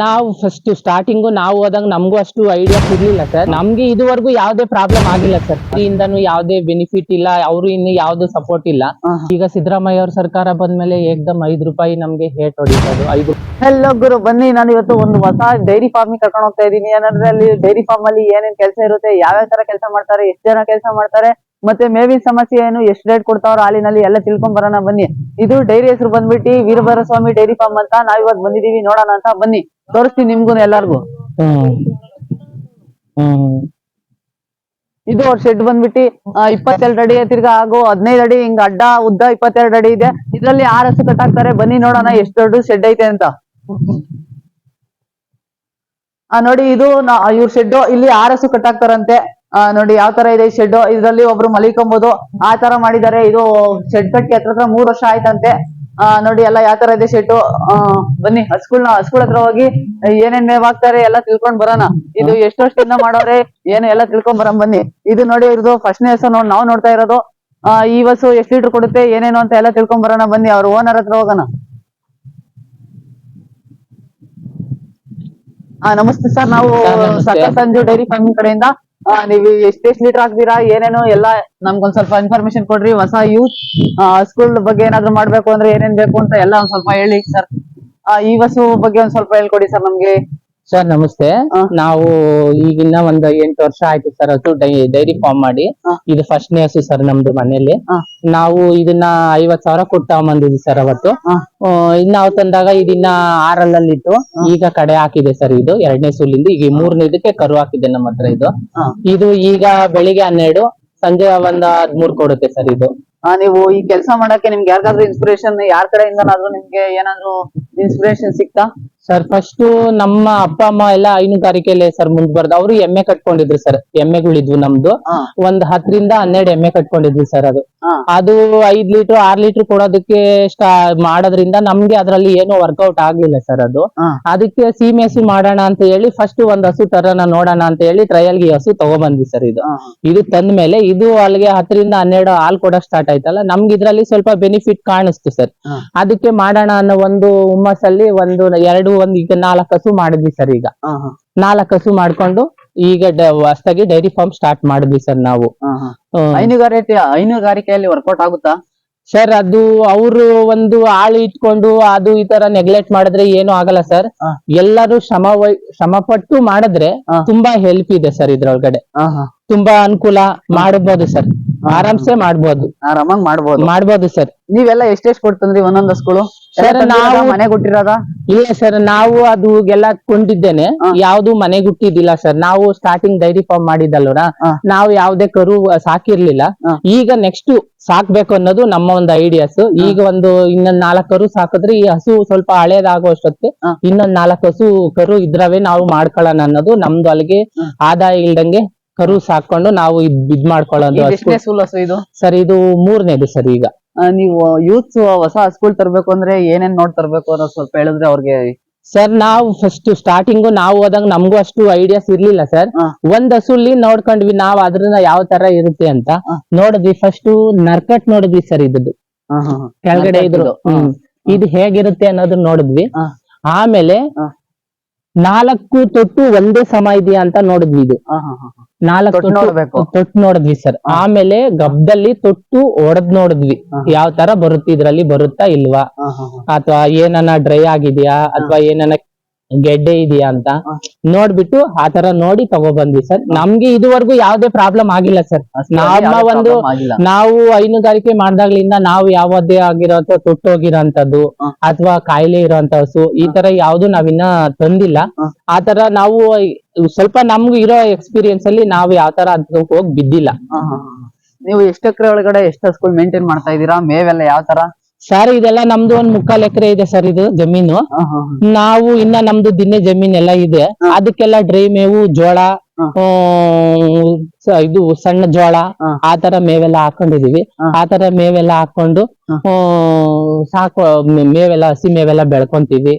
ನಾವು first starting ನಾವು ಹೋದಾಗ ನಮಗೂ ಅಷ್ಟು ಐಡಿಯಾ ಇರ್ಲಿಲ್ಲ ಸರ್ ನಮ್ಗೆ ಇದುವರೆಗೂ ಯಾವ್ದೇ ಪ್ರಾಬ್ಲಮ್ ಆಗಿಲ್ಲ ಸರ್ ಇಂದನು ಯಾವ್ದೇ ಬೆನಿಫಿಟ್ ಇಲ್ಲ ಅವರು ಇನ್ನು ಯಾವ್ದು ಸಪೋರ್ಟ್ ಇಲ್ಲ. ಈಗ ಸಿದ್ದರಾಮಯ್ಯ ಅವ್ರ ಸರ್ಕಾರ ಬಂದ್ಮೇಲೆ ಏಕ್ದಮ್ ಐದು ರೂಪಾಯಿ ನಮ್ಗೆ ಹೇಟ್ ಹೊಡಿತದು. ಐದು ಹೆಲೋ ಗುರು ಬನ್ನಿ. ನಾನು ಇವತ್ತು ಒಂದು ಹೊಸ ಡೈರಿ ಫಾರ್ಮಿಗೆ ಕರ್ಕೊಂಡು ಹೋಗ್ತಾ ಇದ್ದೀನಿ. ಏನಂದ್ರೆ ಅಲ್ಲಿ ಡೈರಿ ಫಾರ್ಮ್ ಅಲ್ಲಿ ಏನೇನ್ ಕೆಲಸ ಇರುತ್ತೆ ಯಾವ್ಯಾವ ತರ ಕೆಲಸ ಮಾಡ್ತಾರೆ ಎಷ್ಟು ಜನ ಕೆಲಸ ಮಾಡ್ತಾರೆ ಮತ್ತೆ ಮೇವಿನ ಸಮಸ್ಯೆ ಏನು ಎಷ್ಟು ರೇಟ್ ಕೊಡ್ತಾವ್ರ ಹಾಲಿನಲ್ಲಿ ಎಲ್ಲ ತಿಳ್ಕೊಂಡ್ ಬರೋಣ ಬನ್ನಿ. ಇದು ಡೈರಿ ಹೆಸರು ಬಂದ್ಬಿಟ್ಟು ವೀರಭದ್ರ ಸ್ವಾಮಿ ಡೈರಿ ಫಾರ್ಮ್ ಅಂತ ನಾವ್ ಇವತ್ತು ಬಂದಿದೀವಿ ನೋಡೋಣ ಅಂತ. ಬನ್ನಿ. ತೋರಿಸ್ತೀನಿ ನಿಮ್ಗೂ ಎಲ್ಲಾರ್ಗು. ಇದು ಅವ್ರ ಶೆಡ್ ಬಂದ್ಬಿಟ್ಟು ಇಪ್ಪತ್ತೆರಡು ಅಡಿ ತಿರ್ಗಾ ಹಾಗೂ ಹದಿನೈದು ಅಡಿ ಹಿಂಗ ಅಡ್ಡ ಉದ್ದ ಇಪ್ಪತ್ತೆರಡು ಅಡಿ ಇದೆ. ಇದ್ರಲ್ಲಿ ಆರ್ ಹಸು ಕಟ್ಟಾಕ್ತಾರೆ ಬನ್ನಿ ನೋಡೋಣ ಎಷ್ಟು ದೊಡ್ಡ ಶೆಡ್ ಐತೆ ಅಂತ. ಆ ನೋಡಿ ಇದು ಇವ್ರ ಶೆಡ್ ಇಲ್ಲಿ ಆರ್ ಹಸು ಕಟ್ಟಾಕ್ತಾರಂತೆ ಆ ನೋಡಿ ಯಾವ ತರ ಇದೆ ಶೆಡ್ ಇದರಲ್ಲಿ ಒಬ್ರು ಮಲಿಕೊಂಬೋದು. ಆ ತರ ಮಾಡಿದ್ದಾರೆ. ಇದು ಶೆಡ್ ಕಟ್ಟಿ ಹತ್ರ ಮೂರ್ ವರ್ಷ ಆಯ್ತಂತೆ. ಆ ನೋಡಿ ಎಲ್ಲ ಯಾವ ತರ ಇದೆ ಶೆಟ್ಟು ಬನ್ನಿ ಹಸ್ಗಳ್ನ ಹಸ್ಗಳ ಹತ್ರ ಹೋಗಿ ಏನೇನ್ ಮೇವ್ ಹಾಕ್ತಾರೆ ಎಲ್ಲ ತಿಳ್ಕೊಂಡ್ ಬರೋಣ. ಇದು ಎಷ್ಟು ವರ್ಷದಿಂದ ಮಾಡೋರೆ ಏನು ಎಲ್ಲ ತಿಳ್ಕೊಂಡ್ ಬರೋಣ ಬನ್ನಿ. ಇದು ನೋಡಿ ಇರೋದು ಫಸ್ಟ್ನೇ ಹಸು ನೋಡಿ ನಾವು ನೋಡ್ತಾ ಇರೋದು. ಆ ಈ ಹಸು ಎಷ್ಟ್ ಲೀಟರ್ ಕೊಡುತ್ತೆ ಏನೇನು ಅಂತ ಎಲ್ಲ ತಿಳ್ಕೊಂಡ್ ಬರೋಣ ಬನ್ನಿ. ಅವ್ರ ಓನರ್ ಹತ್ರ ಹೋಗೋಣ. ಆ ನಮಸ್ತೆ ಸರ್. ನಾವು ಸಂಜು ಡೈರಿ ಫಾರ್ಮಿಂಗ್ ಕಡೆಯಿಂದ ನೀವು ಎಷ್ಟೆಷ್ಟು ಲೀಟರ್ ಹಾಕ್ತೀರಾ, ಏನೇನು, ಎಲ್ಲ ನಮ್ಗೊಂದ್ ಸ್ವಲ್ಪ ಇನ್ಫಾರ್ಮೇಶನ್ ಕೊಡ್ರಿ, ಹೊಸ ಯೂತ್ ಸ್ಕೂಲ್ ಬಗ್ಗೆ ಏನಾದ್ರು ಮಾಡ್ಬೇಕು ಅಂದ್ರೆ ಏನೇನ್ ಬೇಕು ಅಂತ ಎಲ್ಲ ಒಂದ್ ಸ್ವಲ್ಪ ಹೇಳಿ ಸರ್ ಈ ಬಸ್ಸು ಬಗ್ಗೆ ಒಂದ್ ಸ್ವಲ್ಪ ಹೇಳ್ಕೊಡಿ ಸರ್ ನಮ್ಗೆ. ಸರ್ ನಮಸ್ತೆ. ನಾವು ಈಗಿನ ಒಂದು ಎಂಟು ವರ್ಷ ಆಯ್ತು ಸರ್ ಅದು ಡೈರಿ ಫಾರ್ಮ್ ಮಾಡಿ. ಇದು ಫಸ್ಟ್ ಹಸು ಸರ್ ನಮ್ದು ಮನೇಲಿ ನಾವು ಇದನ್ನ ಐವತ್ ಸಾವಿರ ಕೊಟ್ಟು ತಗೊಂಬಂದಿದ್ವಿ ಸರ್ ಅವತ್ತು. ಇನ್ನ ಅವ್ ತಂದಾಗ ಇದನ್ನ ಆರಲ್ಲಲ್ಲಿತ್ತು. ಈಗ ಕಡೆ ಹಾಕಿದೆ ಸರ್ ಇದು ಎರಡನೇ ಸುಲಿಂದ. ಈಗ ಮೂರನೇದಕ್ಕೆ ಕರು ಹಾಕಿದೆ ನಮ್ಮ ಹತ್ರ ಇದು. ಇದು ಈಗ ಬೆಳಿಗ್ಗೆ ಹನ್ನೆರಡು ಸಂಜೆ ಒಂದ್ ಹದ್ಮೂರ್ ಕೊಡುತ್ತೆ ಸರ್ ಇದು. ನೀವು ಈ ಕೆಲಸ ಮಾಡಕ್ಕೆ ನಿಮ್ಗೆ ಯಾರಿಗಾದ್ರೂ ಇನ್ಸ್ಪಿರೇಷನ್ ಯಾರ ಕಡೆಯಿಂದನಾದ್ರೂ ನಿಮ್ಗೆ ಏನಾದ್ರು ಇನ್ಸ್ಪಿರೇಷನ್ ಸಿಕ್ತಾ? ಸರ್ ಫಸ್ಟ್ ನಮ್ಮ ಅಪ್ಪ ಅಮ್ಮ ಎಲ್ಲ ಹೈನುಗಾರಿಕೆಲ್ಲೇ ಸರ್ ಮುಂದ್ ಬರ್ದು ಅವರು ಎಮ್ಮೆ ಕಟ್ಕೊಂಡಿದ್ರು ಸರ್ ಎಮ್ಮೆಗಳಿದ್ವು ನಮ್ದು. ಒಂದ್ ಹತ್ತರಿಂದ ಹನ್ನೆರಡು ಎಮ್ಮೆ ಕಟ್ಕೊಂಡಿದ್ವಿ ಸರ್ ಅದು. ಅದು ಐದ್ ಲೀಟರ್ ಆರ್ ಲೀಟರ್ ಕೊಡೋದಕ್ಕೆ ಮಾಡೋದ್ರಿಂದ ನಮ್ಗೆ ಅದ್ರಲ್ಲಿ ಏನು ವರ್ಕೌಟ್ ಆಗ್ಲಿಲ್ಲ ಸರ್ ಅದು. ಅದಕ್ಕೆ ಸೀಮೆ ಹಸು ಮಾಡೋಣ ಅಂತ ಹೇಳಿ ಫಸ್ಟ್ ಒಂದ್ ಹಸು ತರನ ನೋಡೋಣ ಅಂತ ಹೇಳಿ ಟ್ರಯಲ್ಗೆ ಹಸು ತಗೊಬಂದ್ವಿ ಸರ್ ಇದು. ಇದು ತಂದ ಮೇಲೆ ಇದು ಅಲ್ಲಿಗೆ ಹತ್ತರಿಂದ ಹನ್ನೆರಡು ಹಾಲ್ ಕೊಡಕ್ ಸ್ಟಾರ್ಟ್ ಆಯ್ತಲ್ಲ ನಮ್ಗೆ ಇದ್ರಲ್ಲಿ ಸ್ವಲ್ಪ ಬೆನಿಫಿಟ್ ಕಾಣಿಸ್ತು ಸರ್ ಅದಕ್ಕೆ ಮಾಡೋಣ ಅನ್ನೋ ಒಂದು ಹುಮ್ಮಸ್ಸಲ್ಲಿ ಒಂದು ಎರಡು ಒಂದ್ ಈಗ ನಾಲ್ಕು ಹಸು ಮಾಡಿದ್ವಿ ಸರ್ ಈಗ. ನಾಲ್ಕು ಹಸು ಮಾಡ್ಕೊಂಡು ಈಗ ಹೊಸದಾಗಿ ಡೈರಿ ಫಾರ್ಮ್ ಸ್ಟಾರ್ಟ್ ಮಾಡಿದ್ವಿ ಸರ್ ನಾವು. ಹೈನುಗಾರಿಕೆ ಹೈನುಗಾರಿಕೆಯಲ್ಲಿ ವರ್ಕೌಟ್ ಆಗುತ್ತಾ? ಸರ್ ಅದು ಅವರು ಒಂದು ಆಳು ಇಟ್ಕೊಂಡು ಅದು ಈ ತರ ನೆಗ್ಲೆಕ್ಟ್ ಮಾಡಿದ್ರೆ ಏನು ಆಗಲ್ಲ ಸರ್. ಎಲ್ಲರೂ ಶ್ರಮ ವಹಿ- ಶ್ರಮ ಪಟ್ಟು ಮಾಡಿದ್ರೆ ತುಂಬಾ ಹೆಲ್ಪ್ ಇದೆ ಸರ್ ಇದ್ರೊಳಗಡೆ. ತುಂಬಾ ಅನುಕೂಲ ಮಾಡಬಹುದು ಸರ್ ಆರಾಮ್ಸೆ ಮಾಡ್ಬೋದು. ಆರಾಮಾಗಿ ಮಾಡ್ಬೋದು. ಮಾಡ್ಬೋದು ಸರ್. ನೀವೆಲ್ಲ ಎಷ್ಟೆಷ್ಟು ಕೊಡ್ತಂದ್ರಿ ಒಂದೊಂದ್ ಹಸ್ಗಳು ಸರ್, ನಾವು- ಮನೆ ಕೊಟ್ಟಿರೋದ ಇಲ್ಲ ಸರ್ ನಾವು ಅದು ಎಲ್ಲ ಕೊಂಡಿದ್ದೇನೆ. ಯಾವ್ದು ಮನೆ ಹುಟ್ಟಿದಿಲ್ಲ ಸರ್. ನಾವು ಸ್ಟಾರ್ಟಿಂಗ್ ಡೈರಿ ಫಾರ್ಮ್ ಮಾಡಿದಲ್ವರ. ನಾವು ಯಾವ್ದೇ ಕರು ಸಾಕಿರ್ಲಿಲ್ಲ. ಈಗ ನೆಕ್ಸ್ಟ್ ಸಾಕ್ಬೇಕು ಅನ್ನೋದು ನಮ್ಮ ಒಂದು ಐಡಿಯಾಸ್ ಈಗ ಒಂದು ಇನ್ನೊಂದ್ ನಾಲ್ಕು ಕರು ಸಾಕಿದ್ರೆ ಈ ಹಸು ಸ್ವಲ್ಪ ಹಳೇದಾಗೋ ಅಷ್ಟೊತ್ತಿಗೆ ಹಾ. ಇನ್ನೊಂದ್ ನಾಲ್ಕು ಹಸು ಕರು ಇದ್ರವೇ ನಾವು ಮಾಡ್ಕೊಳ್ಳೋಣ ಅನ್ನೋದು ನಮ್ದು ಅಲ್ಲಿಗೆ ಆದಾಯ ಇಲ್ದಂಗೆ ಕರು ಸಾಕೊಂಡು ನಾವು ಇದ್ ಇದ್ ಮಾಡ್ಕೊಳ್ಳೋದು ಇದು. ಎಷ್ಟನೇ ಸರ್ ಇದು ಮೂರನೇದು ಸರ್ ಈಗ ಆ, ನೀವು ಯೂತ್ಸ್ ಹೊಸ ಹಸುಗಳ್ ತರ್ಬೇಕು ಅಂದ್ರೆ ಏನೇನ್ ನೋಡ್ ತರ್ಬೇಕು ಅನ್ನೋ ಸ್ವಲ್ಪ ಹೇಳಿದ್ರೆ ಅವ್ರಿಗೆ ಸರ್ ನಾವು ಫಸ್ಟ್ ಸ್ಟಾರ್ಟಿಂಗು ನಾವು ಹೋದಾಗ ನಮಗೂ ಅಷ್ಟು ಐಡಿಯಾಸ್ ಇರ್ಲಿಲ್ಲ ಸರ್ ಹಾ. ಒಂದ್ ಹಸುಲಿ ನೋಡ್ಕೊಂಡ್ವಿ ನಾವ್ ಅದ್ರಿಂದ ಯಾವ ತರ ಇರುತ್ತೆ ಅಂತ ಹಾ. ನೋಡಿದ್ವಿ ಫಸ್ಟ್ ನರ್ಕಟ್ ನೋಡಿದ್ವಿ ಸರ್ ಇದ್ದು ಕೆಳಗಡೆ ಇದ್ರು ಹ್ಮ್. ಇದು ಹೇಗಿರುತ್ತೆ ಅನ್ನೋದನ್ನ ನೋಡಿದ್ವಿ ಹಾ. ಆಮೇಲೆ ಹಾ. ನಾಲ್ಕು ತೊಟ್ಟು ಒಂದೇ ಸಮ ಇದೆಯಾ ಅಂತ ನೋಡಿದ್ವಿ ಇದು ನಾಲ್ಕು ತೊಟ್ಟು ತೊಟ್ಟು ನೋಡಿದ್ವಿ ಸರ್. ಆಮೇಲೆ ಗಬ್ದಲ್ಲಿ ತೊಟ್ಟು ಹೊಡೆದ್ ನೋಡಿದ್ವಿ. ಯಾವ ತರ ಬರುತ್ತೆ ಇದ್ರಲ್ಲಿ ಬರುತ್ತಾ ಇಲ್ವಾ? ಅಥವಾ ಏನನ್ನ ಡ್ರೈ ಆಗಿದ್ಯಾ? ಅಥವಾ ಏನನ್ನ ಗೆಡ್ಡೆ ಇದೆಯಾ ಅಂತ? ನೋಡ್ಬಿಟ್ಟು ಆ ತರ ನೋಡಿ ತಗೊಬಂದ್ವಿ ಸರ್. ನಮ್ಗೆ ಇದುವರೆಗೂ ಯಾವ್ದೇ ಪ್ರಾಬ್ಲಮ್ ಆಗಿಲ್ಲ ಸರ್. ನಮ್ಮ ಒಂದು ನಾವು ಹೈನುಗಾರಿಕೆ ಮಾಡ್ದಾಗ್ಲಿಂದ ನಾವು ಯಾವದೇ ಆಗಿರೋ ತೊಟ್ಟೋಗಿರೋಂಥದ್ದು. ಅಥವಾ ಕಾಯಿಲೆ ಇರೋಂತ ಹಸು ಈ ತರ ಯಾವ್ದು ನಾವಿನ್ನ ತಂದಿಲ್ಲ. ಆತರ ಆ ತರ ನಾವು ಸ್ವಲ್ಪ ನಮ್ಗೆ ಇರೋ ಎಕ್ಸ್ಪೀರಿಯನ್ಸ್ ಅಲ್ಲಿ ನಾವು ಯಾವ ತರ ಅಂತ ಹೋಗಿ ಬಿದ್ದಿಲ್ಲ. ನೀವು ಎಷ್ಟು ಎಕರೆ ಒಳಗಡೆ ಎಷ್ಟು ಹಸುಗಳು ಮೇಂಟೈನ್ ಮಾಡ್ತಾ ಇದೀರಾ ಮೇವೆಲ್ಲ ಯಾವ ತರ ಸರ್ ಇದೆಲ್ಲ ನಮ್ದು ಒಂದ್ ಮುಕ್ಕಾಲ್ ಎಕರೆ ಇದೆ ಸರ್ ಇದು ಜಮೀನು. ನಾವು ಇನ್ನ ನಮ್ದು ದಿನ್ನೆ ಜಮೀನ್ ಎಲ್ಲಾ ಇದೆ. ಅದಕ್ಕೆಲ್ಲ ಡ್ರೈ ಮೇವು ಜೋಳ ಇದು ಸಣ್ಣ ಜೋಳ ಆತರ ಮೇವೆಲ್ಲ ಹಾಕೊಂಡಿದೀವಿ. ಆತರ ಮೇವೆಲ್ಲ ಹಾಕೊಂಡು. ಸಾಕು ಮೇವೆಲ್ಲ ಹಸಿ ಮೇವೆಲ್ಲ ಬೆಳ್ಕೊಂತೀವಿ.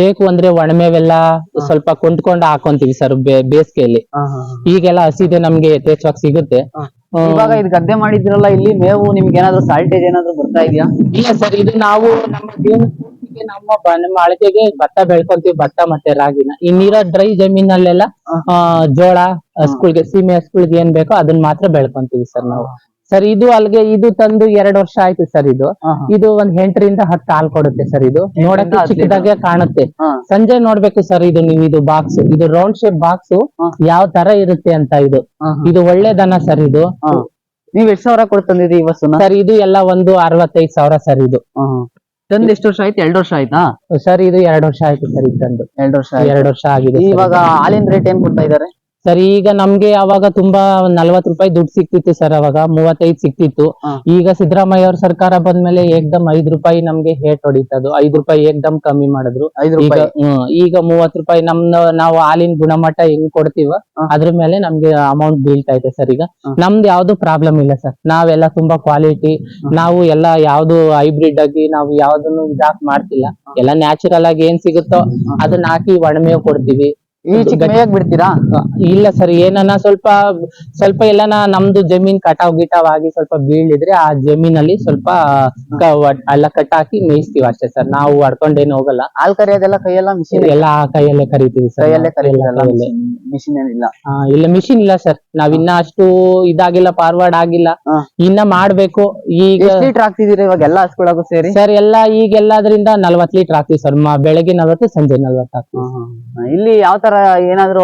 ಬೇಕು ಅಂದ್ರೆ ಒಣಮೇವೆಲ್ಲ ಸ್ವಲ್ಪ ಕೊಂಡ್ಕೊಂಡು ಹಾಕೊಂತೀವಿ ಸರ್ ಬೇಸಿಗೆಯಲ್ಲಿ. ಈಗೆಲ್ಲ ಹಸಿದೆ ನಮ್ಗೆ ಯಥೇಚ್ಛವಾಗಿ ಸಿಗುತ್ತೆ. ಇವಾಗ ಇದು ಗದ್ದೆ ಮಾಡಿದ್ರಲ್ಲ ಇಲ್ಲಿ ಮೇವು ನಿಮ್ಗೆ ಏನಾದ್ರು ಸಾಲ್ಟೇಜ್ ಏನಾದ್ರು ಬರ್ತಾ ಇದೆಯಾ? ಇಲ್ಲ ಸರ್ ಇದು ನಾವು ನಮ್ಮ ನಮ್ಗೆ ನಮ್ಮ ಬ- ನಮ್ಮ ಅಳತೆಗೆ ಭತ್ತ ಬೆಳ್ಕೊಂತೀವಿ ಭತ್ತ ಮತ್ತೆ ರಾಗಿನ. ಇನ್ನಿರೋ ಡ್ರೈ ಜಮೀನಲ್ಲೆಲ್ಲ ಆ, ಜೋಳ ಹಸ್ಕುಳ್ಗೆ ಸೀಮೆ ಹಸ್ಕುಳ್ಗೆ ಏನ್ ಬೇಕೋ ಅದನ್ನ ಮಾತ್ರ ಬೆಳ್ಕೊಂತೀವಿ ಸರ್ ನಾವು. ಸರ್ ಇದು ಅಲ್ಲಿಗೆ ಇದು ತಂದು ಎರಡ್ ವರ್ಷ ಆಯ್ತು ಸರ್ ಇದು. ಇದು ಒಂದ್ ಎಂಟರಿಂದ ಹತ್ತು ಹಾಲ್ ಕೊಡುತ್ತೆ ಸರ್ ಇದು. ನೋಡಕ್ಕೆ. ಚಿಕ್ಕದಾಗೆ ಕಾಣುತ್ತೆ. ಹಾ. ಸಂಜೆ ನೋಡ್ಬೇಕು ಸರ್ ಇದು ನೀವು ಇದು ಬಾಕ್ಸ್ ಇದು ರೌಂಡ್ ಶೇಪ್ ಬಾಕ್ಸ್ ಹಾ. ಯಾವ ತರ ಇರುತ್ತೆ ಅಂತ ಇದು. ಇದು ಒಳ್ಳೆ ದನ ಸರ್ ಇದು. ನೀವ್ ಎಷ್ಟ್ ಸಾವಿರ ಕೊಡ್ತಂದಿದ್ರಿ ಈ ಬಸ್ಸುನ ಸರ್ ಇದು ಎಲ್ಲ ಒಂದು ಅರವತ್ತೈದು ಸಾವಿರ ಸರ್ ಇದು. ತಂದ್ ಎಷ್ಟು ವರ್ಷ ಆಯ್ತು? ಎರಡು ವರ್ಷ ಆಯ್ತಾ? ಸರ್ ಇದು ಎರಡು ವರ್ಷ ಆಯ್ತು ಸರ್ ಇದು ತಂದು ಎರಡ್ ವರ್ಷ ಎರಡ್ ವರ್ಷ ಆಗಿದೆ ಇವಾಗ ಹಾಲಿನ ರೇಟ್ ಏನ್ ಕೊಡ್ತಾ ಇದಾರೆ ಸರ್ ಈಗ ನಮ್ಗೆ ಅವಾಗ ತುಂಬಾ ಒಂದ್ ನಲ್ವತ್ ರೂಪಾಯಿ ದುಡ್ಡು ಸಿಕ್ತಿತ್ತು ಸರ್ ಅವಾಗ ಮೂವತ್ತೈದು ಸಿಕ್ತಿತ್ತು. ಹಾ. ಈಗ ಸಿದ್ದರಾಮಯ್ಯ ಅವ್ರ ಸರ್ಕಾರ ಬಂದ್ಮೇಲೆ ಏಕ್ದಮ್ ಐದ್ ರೂಪಾಯಿ ನಮ್ಗೆ ಹೇಟ್ ಹೊಡಿತದು. ಐದ್ ರೂಪಾಯಿ ಏಕ್ದಮ್ ಕಮ್ಮಿ ಮಾಡಿದ್ರು. ಐದು ಈಗ ರೂಪಾಯಿ. ಹ್ಮ್, ಈಗ ಮೂವತ್ ರೂಪಾಯಿ ನಮ್ ನಾವು ಹಾಲಿನ ಗುಣಮಟ್ಟ ಹೆಂಗ್ ಕೊಡ್ತೀವ ಹಾ. ಅದ್ರ ಮೇಲೆ ನಮ್ಗೆ ಅಮೌಂಟ್ ಬೀಳ್ತಾ ಇದೆ ಸರ್ ಈಗ. ಹಾ. ನಮ್ದು ಯಾವ್ದು ಪ್ರಾಬ್ಲಮ್ ಇಲ್ಲ ಸರ್. ನಾವೆಲ್ಲ ತುಂಬಾ ಕ್ವಾಲಿಟಿ ನಾವು ಎಲ್ಲ ಯಾವ್ದು ಹೈಬ್ರಿಡ್ ಆಗಿ ನಾವು ಯಾವ್ದನ್ನು ಇದಾಕ್ ಮಾಡ್ತಿಲ್ಲ. ಎಲ್ಲ ನ್ಯಾಚುರಲ್ ಆಗಿ ಏನ್ ಸಿಗುತ್ತೋ ಅದನ್ನ ಹಾಕಿ ಒಣಮೆ ಕೊಡ್ತೀವಿ. ಮೇಯಕ್ ಬಿಡ್ತೀರಾ? ಇಲ್ಲ ಸರ್ ಏನನ್ನ ಸ್ವಲ್ಪ ಸ್ವಲ್ಪ ಎಲ್ಲನ ನಮ್ದು ಜಮೀನ್ ಕಟಾವ್ ಗಿಟಾವ್ ಆಗಿ ಸ್ವಲ್ಪ ಬೀಳಿದ್ರೆ ಆ ಜಮೀನಲ್ಲಿ ಸ್ವಲ್ಪ ಎಲ್ಲ ಕಟ್ ಹಾಕಿ ಮೇಯಿಸ್ತೀವಿ ಅಷ್ಟೇ ಸರ್. ನಾವು ಹಡ್ಕೊಂಡೇನು ಹೋಗಲ್ಲ. ಹಾಲ್ ಕರಿಯೋದೆಲ್ಲ ಕೈಯೆಲ್ಲ ಮಿಷಿನ್ ಎಲ್ಲ ಕೈಯಲ್ಲೇ ಕರಿತೀವಿ ಸರ್ ಕೈಯಲ್ಲೇ ಕರಿಲ್ಲ. ಮಿಷಿನ್ ಏನಿಲ್ಲ. ಇಲ್ಲ ಮಿಷಿನ್ ಇಲ್ಲ ಸರ್. ನಾವ್ ಇನ್ನ ಅಷ್ಟು ಇದಾಗಿಲ್ಲ ಫಾರ್ವರ್ಡ್ ಆಗಿಲ್ಲ. ಇನ್ನ ಮಾಡ್ಬೇಕು. ಈಗ ಲೀಟರ್ ಹಾಕ್ತಿದೀರಾ ಇವಾಗ ಎಲ್ಲ ಹಸ್ಕೊಳಗೂ ಸೇರಿ? ಸರ್ ಎಲ್ಲ ಈಗ ಎಲ್ಲಾದ್ರಿಂದ ನಲ್ವತ್ ಲೀಟರ್ ಹಾಕ್ತಿವಿ ಸರ್. ಬೆಳಗ್ಗೆ ನಲ್ವತ್ತು ಸಂಜೆ ನಲ್ವತ್ತು ಹಾಕ್ತಿವಿ. ಇಲ್ಲಿ ಯಾವ ತರ ಏನಾದ್ರು